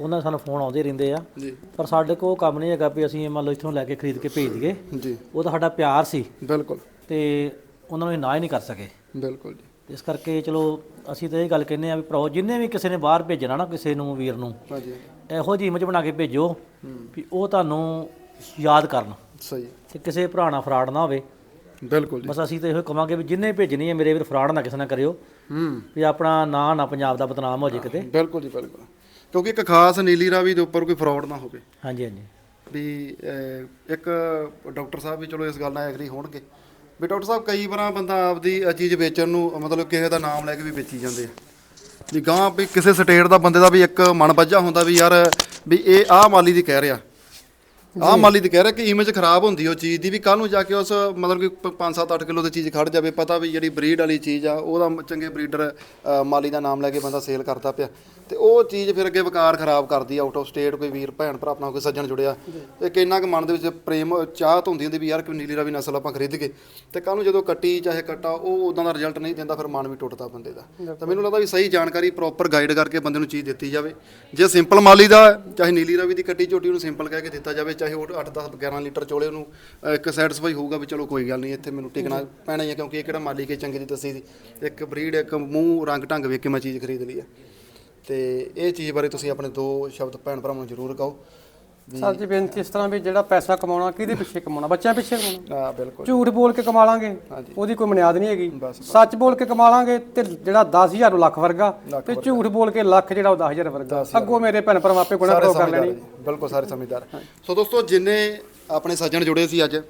ਉਹਨਾਂ ਦੇ ਸਾਨੂੰ ਫੋਨ ਆਉਂਦੇ ਰਹਿੰਦੇ ਆ। ਜੀ। ਪਰ ਸਾਡੇ ਕੋਲ ਕੰਮ ਨਹੀਂ ਹੈਗਾ ਵੀ ਅਸੀਂ ਇਹ ਮੰਨ ਲਓ ਇੱਥੋਂ ਲੈ ਕੇ ਖਰੀਦ ਕੇ ਭੇਜ ਦਈਏ। ਜੀ। ਉਹ ਤਾਂ ਸਾਡਾ ਪਿਆਰ ਸੀ। ਬਿਲਕੁਲ। ਤੇ ਉਹਨਾਂ ਨੂੰ ਨਾ ਹੀ ਨਹੀਂ ਕਰ ਸਕੇ। ਬਿਲਕੁਲ ਜੀ। ਇਸ ਕਰਕੇ ਚਲੋ ਅਸੀਂ ਤਾਂ ਇਹ ਗੱਲ ਕਹਿੰਦੇ ਆ ਵੀ ਭਰਾਓ ਜਿੰਨੇ ਵੀ ਕਿਸੇ ਨੇ ਬਾਹਰ ਭੇਜਣਾ ਨਾ ਕਿਸੇ ਨੂੰ ਵੀਰ ਨੂੰ ਹਾਂਜੀ ਇਹੋ ਜਿਹੀ ਇਮੇਜ ਬਣਾ ਕੇ ਭੇਜੋ ਵੀ ਉਹ ਤੁਹਾਨੂੰ ਯਾਦ ਕਰਨ। ਸਹੀ। ਕਿ ਕਿਸੇ ਭਰਾ ਨਾਲ ਫਰਾਡ ਨਾ ਹੋਵੇ। ਬਿਲਕੁਲ ਜੀ। ਬਸ ਅਸੀਂ ਤਾਂ ਇਹੋ ਕਵਾਂਗੇ ਵੀ ਜਿੰਨੇ ਭੇਜਣੀ ਹੈ ਮੇਰੇ ਵੀਰ ਫਰਾਡ ਨਾ ਕਿਸੇ ਨਾਲ ਕਰਿਓ। ਹੂੰ। ਵੀ ਆਪਣਾ ਨਾਂ ਨਾ ਪੰਜਾਬ ਦਾ ਬਦਨਾਮ ਹੋ ਜੇ ਕਿਤੇ। ਬਿਲਕੁਲ ਜੀ ਬਿਲਕੁਲ। ਕਿਉਂਕਿ ਇੱਕ ਖਾਸ ਨੀਲੀ ਰਾਵੀ ਦੇ ਉੱਪਰ ਕੋਈ ਫਰਾਡ ਨਾ ਹੋਵੇ। ਹਾਂਜੀ ਹਾਂਜੀ। ਵੀ ਅਹ, ਇੱਕ ਡਾਕਟਰ ਸਾਹਿਬ ਵੀ ਚਲੋ ਇਸ ਗੱਲ ਨਾਲ ਐਗਰੀ ਹੋਣਗੇ। ਵੀ ਡਾਕਟਰ ਸਾਹਿਬ ਕਈ ਵਾਰਾਂ ਬੰਦਾ ਆਪਦੀ ਚੀਜ਼ ਵੇਚਣ ਨੂੰ ਮਤਲਬ ਕਿਸੇ ਦਾ ਨਾਮ ਲੈ ਕੇ ਵੀ ਵੇਚੀ ਜਾਂਦੇ ਆ। ਵੀ ਗਾਂ ਵੀ ਕਿਸੇ ਸਟੇਟ ਦਾ ਬੰਦੇ ਦਾ ਵੀ ਇੱਕ ਮਨ ਵੱਜਾ ਹੁੰਦਾ ਵੀ ਯਾਰ ਵੀ ਇਹ ਆਹ ਮਾਲੀ ਦੀ ਕਹਿ ਰਿਹਾ। ਆਹ ਮਾਲੀ ਦੀ ਕਹਿ ਰਿਹਾ ਕਿ ਇਮੇਜ ਖਰਾਬ ਹੁੰਦੀ ਉਹ ਚੀਜ਼ ਦੀ ਵੀ ਕੱਲ ਨੂੰ ਜਾ ਕੇ ਉਸ ਮਤਲਬ ਕਿ 5-7 8 ਕਿਲੋ ਦੀ ਚੀਜ਼ ਖੜ ਜਾਵੇ ਪਤਾ ਵੀ ਜਿਹੜੀ ਬਰੀਡ ਵਾਲੀ ਚੀਜ਼ ਆ ਉਹਦਾ ਚੰਗੇ ਬਰੀਡਰ ਮਾਲੀ ਦਾ ਨਾਮ ਲੈ ਕੇ ਬੰਦਾ ਸੇਲ ਕਰਦਾ ਪਿਆ। ਤੇ ਉਹ ਚੀਜ਼ ਫਿਰ ਅੱਗੇ ਵਕਾਰ ਖਰਾਬ ਕਰਦੀ ਆਊਟ ਆਫ ਸਟੇਟ ਕੋਈ ਵੀਰ ਭੈਣ ਭਰਾ ਆਪਣਾ ਕੋਈ ਸੱਜਣ ਜੁੜਿਆ। ਤੇ ਕਿੰਨਾ ਕੁ ਮਨ ਦੇ ਵਿੱਚ ਪ੍ਰੇਮ ਚਾਹਤ ਹੁੰਦੀ ਹੁੰਦੀ ਵੀ ਯਾਰ ਕਿ ਨੀਲੀ ਰਾਵੀ ਨਸਲ ਆਪਾਂ ਖਰੀਦ ਕੇ। ਤੇ ਕੱਲ ਨੂੰ ਜਦੋਂ ਕੱਟੀ ਚਾਹੇ ਕੱਟਾ ਉਹ ਉਦਾਂ ਦਾ ਰਿਜ਼ਲਟ ਨਹੀਂ ਦਿੰਦਾ ਫਿਰ ਮਨ ਵੀ ਟੁੱਟਦਾ ਬੰਦੇ ਦਾ। ਤਾਂ ਮੈਨੂੰ ਲੱਗਦਾ ਵੀ ਸਹੀ ਜਾਣਕਾਰੀ ਪ੍ਰੋਪਰ ਗਾਈਡ ਕਰਕੇ ਬੰਦੇ ਨੂੰ ਚੀਜ਼ ਦਿੱਤੀ ਜਾਵੇ। ਜੇ ਸਿੰਪਲ ਮਾਲੀ ਦਾ ਚਾਹੇ ਨੀਲੀ ਰਾਵੀ ਦੀ ਕੱਟੀ ਝੋਟੀ ਨੂੰ ਸਿੰਪਲ ਕਹਿ ਕੇ ਦਿੱਤਾ ਜਾਵੇ ਚਾਹੇ ਉਹ 8 10 11 ਲੀਟਰ ਚੋਲੇ ਅਹ, ਇੱਕ ਸੈਟੀਸਫਾਈ ਹੋਊਗਾ ਵੀ ਚਲੋ ਕੋਈ ਗੱਲ ਨਹੀਂ ਇੱਥੇ ਮੈਨੂੰ ਟਿਕਣਾ ਪੈਣਾ ਹੀ ਹੈ ਕਿਉਂਕਿ ਇਹ ਕਿਹੜਾ ਮਾਲੀ ਕੇ ਚੰਗੀ ਦੀ ਦੱਸੀ ਸੀ ਇੱਕ ਬਰੀਡ ਇੱਕ ਮੂੰਹ ਰੰਗ ਢੰਗ ਵੇਖ ਕੇ ਮੈਂ ਚੀਜ਼ ਖਰੀਦ ਲਈ ਹੈ ਤੇ ਇਹ ਚੀਜ਼ ਬਾਰੇ ਤੁਸੀਂ ਆਪਣੇ ਦੋ ਸ਼ਬਦ ਭੈਣ ਭਰਾਵਾਂ ਨੂੰ ਜ਼ਰੂਰ ਕਹੋ ਸਰ ਜੀ ਬੇਨਤੀ ਇਸ ਤਰ੍ਹਾਂ ਵੀ ਜਿਹੜਾ ਪੈਸਾ ਕਮਾਉਣਾ ਕਿਹਦੇ ਪਿੱਛੇ ਕਮਾਉਣਾ? ਬੱਚਿਆਂ ਪਿੱਛੇ ਕਮਾਉਣਾ? ਆ ਬਿਲਕੁਲ। ਝੂਠ ਬੋਲ ਕੇ ਕਮਾ ਲਾਂਗੇ ਉਹਦੀ ਕੋਈ ਬੁਨਿਆਦ ਨਹੀਂ ਹੈਗੀ। ਸੱਚ ਬੋਲ ਕੇ ਕਮਾ ਲਾਂਗੇ ਤੇ ਜਿਹੜਾ 10000 ਨੂੰ ਲੱਖ ਵਰਗਾ ਤੇ ਝੂਠ ਬੋਲ ਕੇ ਲੱਖ ਜਿਹੜਾ ਉਹ 10000 ਵਰਗਾ। ਅੱਗੋਂ ਮੇਰੇ ਭੈਣ ਭਰਾ ਆਪੇ ਗੁਣਾ ਸਾਰੇ ਕਰੋ ਲੈਣੀ ਬਿਲਕੁਲ ਸਾਰੇ ਸਮਝਦਾਰ। ਸੋ ਦੋਸਤੋ ਜਿੰਨੇ ਆਪਣੇ ਸੱਜਣ ਜੁੜੇ ਸੀ ਅੱਜ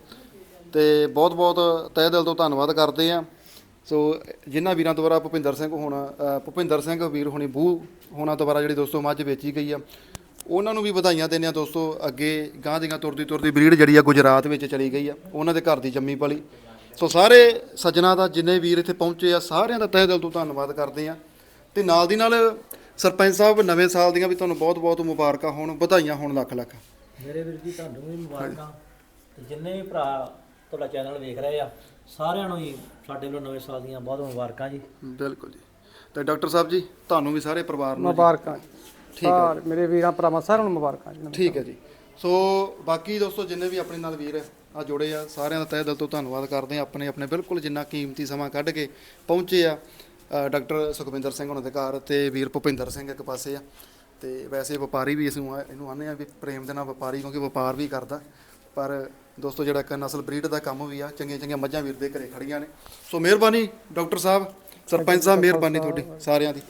ਤੇ ਬਹੁਤ ਬਹੁਤ ਤਹਿ ਦਿਲ ਤੋਂ ਧੰਨਵਾਦ ਕਰਦੇ ਆ ਸੋ ਜਿਨ੍ਹਾਂ ਵੀਰਾਂ ਦੁਆਰਾ ਭੁਪਿੰਦਰ ਸਿੰਘ ਹੋਣਾ ਭੁਪਿੰਦਰ ਸਿੰਘ ਵੀਰ ਹੋਣੀ, ਬੂ ਹੋਣਾ ਦੁਆਰਾ ਜਿਹੜੀ ਦੋਸਤੋ ਮੱਝ ਵੇਚੀ ਗਈ ਆ, ਉਹਨਾਂ ਨੂੰ ਵੀ ਵਧਾਈਆਂ ਦਿੰਦੇ ਆ ਦੋਸਤੋ, ਅੱਗੇ ਗਾਂ ਦੀਆਂ ਤੁਰਦੀ ਤੁਰਦੀ ਬਰੀਡ ਜਿਹੜੀ ਆ ਗੁਜਰਾਤ ਵਿੱਚ ਚਲੀ ਗਈ ਆ, ਉਹਨਾਂ ਦੇ ਘਰ ਦੀ ਜੰਮੀ ਪਲੀ। ਸੋ ਸਾਰੇ ਸੱਜਣਾ ਦਾ ਜਿੰਨੇ ਵੀਰ ਇੱਥੇ ਪਹੁੰਚੇ ਆ, ਸਾਰਿਆਂ ਦਾ ਤਹਿ ਦਿਲ ਤੋਂ ਧੰਨਵਾਦ ਕਰਦੇ ਆ ਤੇ ਨਾਲ ਦੀ ਨਾਲ ਸਰਪੰਚ ਸਾਹਿਬ ਨਵੇਂ ਸਾਲ ਦੀਆਂ ਵੀ ਤੁਹਾਨੂੰ ਬਹੁਤ ਬਹੁਤ ਮੁਬਾਰਕਾਂ ਹੋਣ, ਵਧਾਈਆਂ ਹੋਣ ਲੱਖ ਲੱਖ। ਮੇਰੇ ਵੀਰ ਜੀ, ਤੁਹਾਨੂੰ ਵੀ ਮੁਬਾਰਕਾਂ। ਤੇ ਜਿੰਨੇ ਵੀ ਭਰਾ ਤੁਹਾਡਾ ਚੈਨਲ ਵੇਖ ਰਹੇ ਆ। ਸਾਰਿਆਂ ਨੂੰ ਹੀ ਸਾਡੇ ਵੱਲੋਂ ਨਵੇਂ ਸਾਲ ਦੀਆਂ ਬਹੁਤ ਮੁਬਾਰਕਾਂ ਜੀ। ਬਿਲਕੁਲ ਜੀ। ਤੇ ਡਾਕਟਰ ਸਾਹਿਬ ਜੀ ਤੁਹਾਨੂੰ ਵੀ ਸਾਰੇ ਪਰਿਵਾਰ ਨੂੰ ਜੀ। ਮੁਬਾਰਕਾਂ ਸਾਰੇ ਮੇਰੇ ਵੀਰਾਂ ਭਰਾਵਾਂ ਸਾਰਿਆਂ ਨੂੰ ਮੁਬਾਰਕਾਂ ਜੀ ਠੀਕ ਹੈ ਜੀ। ਸੋ ਬਾਕੀ ਦੋਸਤੋ ਜਿੰਨੇ ਵੀ ਆਪਣੇ ਨਾਲ ਵੀਰ ਆ ਜੁੜੇ ਆ ਸਾਰਿਆਂ ਦਾ ਤਹਿ ਦਿਲ ਤੋਂ ਧੰਨਵਾਦ ਕਰਦੇ ਆ ਆਪਣੇ ਆਪਣੇ ਬਿਲਕੁਲ ਜਿੰਨਾ ਕੀਮਤੀ ਸਮਾਂ ਕੱਢ ਕੇ ਪਹੁੰਚੇ ਆ ਅ, ਡਾਕਟਰ ਸੁਖਵਿੰਦਰ ਸਿੰਘ ਉਹਨਾਂ ਦੇ ਘਰ ਤੇ ਵੀਰ ਭੁਪਿੰਦਰ ਸਿੰਘ ਇੱਕ ਪਾਸੇ ਆ। ਤੇ ਵੈਸੇ ਵਪਾਰੀ ਵੀ ਇਸ ਨੂੰ ਆ- ਇਹਨੂੰ ਆਨੇ ਆ ਵੀ ਪ੍ਰੇਮ ਦੇ ਨਾਲ ਵਪਾਰੀ ਕਿਉਂਕਿ ਵਪਾਰ ਵੀ ਕਰਦਾ। ਪਰ ਦੋਸਤੋ, ਜਿਹੜਾ ਇੱਕ ਨਸਲ ਬਰੀਡ ਦਾ ਕੰਮ ਵੀ ਆ, ਚੰਗੀਆਂ ਚੰਗੀਆਂ ਮੱਝਾਂ ਵੀਰ ਦੇ ਘਰੇ ਖੜੀਆਂ ਨੇ। ਸੋ ਮਿਹਰਬਾਨੀ, ਡਾਕਟਰ ਸਾਹਿਬ, ਸਰਪੰਚ ਸਾਹਿਬ, ਮਿਹਰਬਾਨੀ ਤੁਹਾਡੀ ਸਾਰਿਆਂ ਦੀ।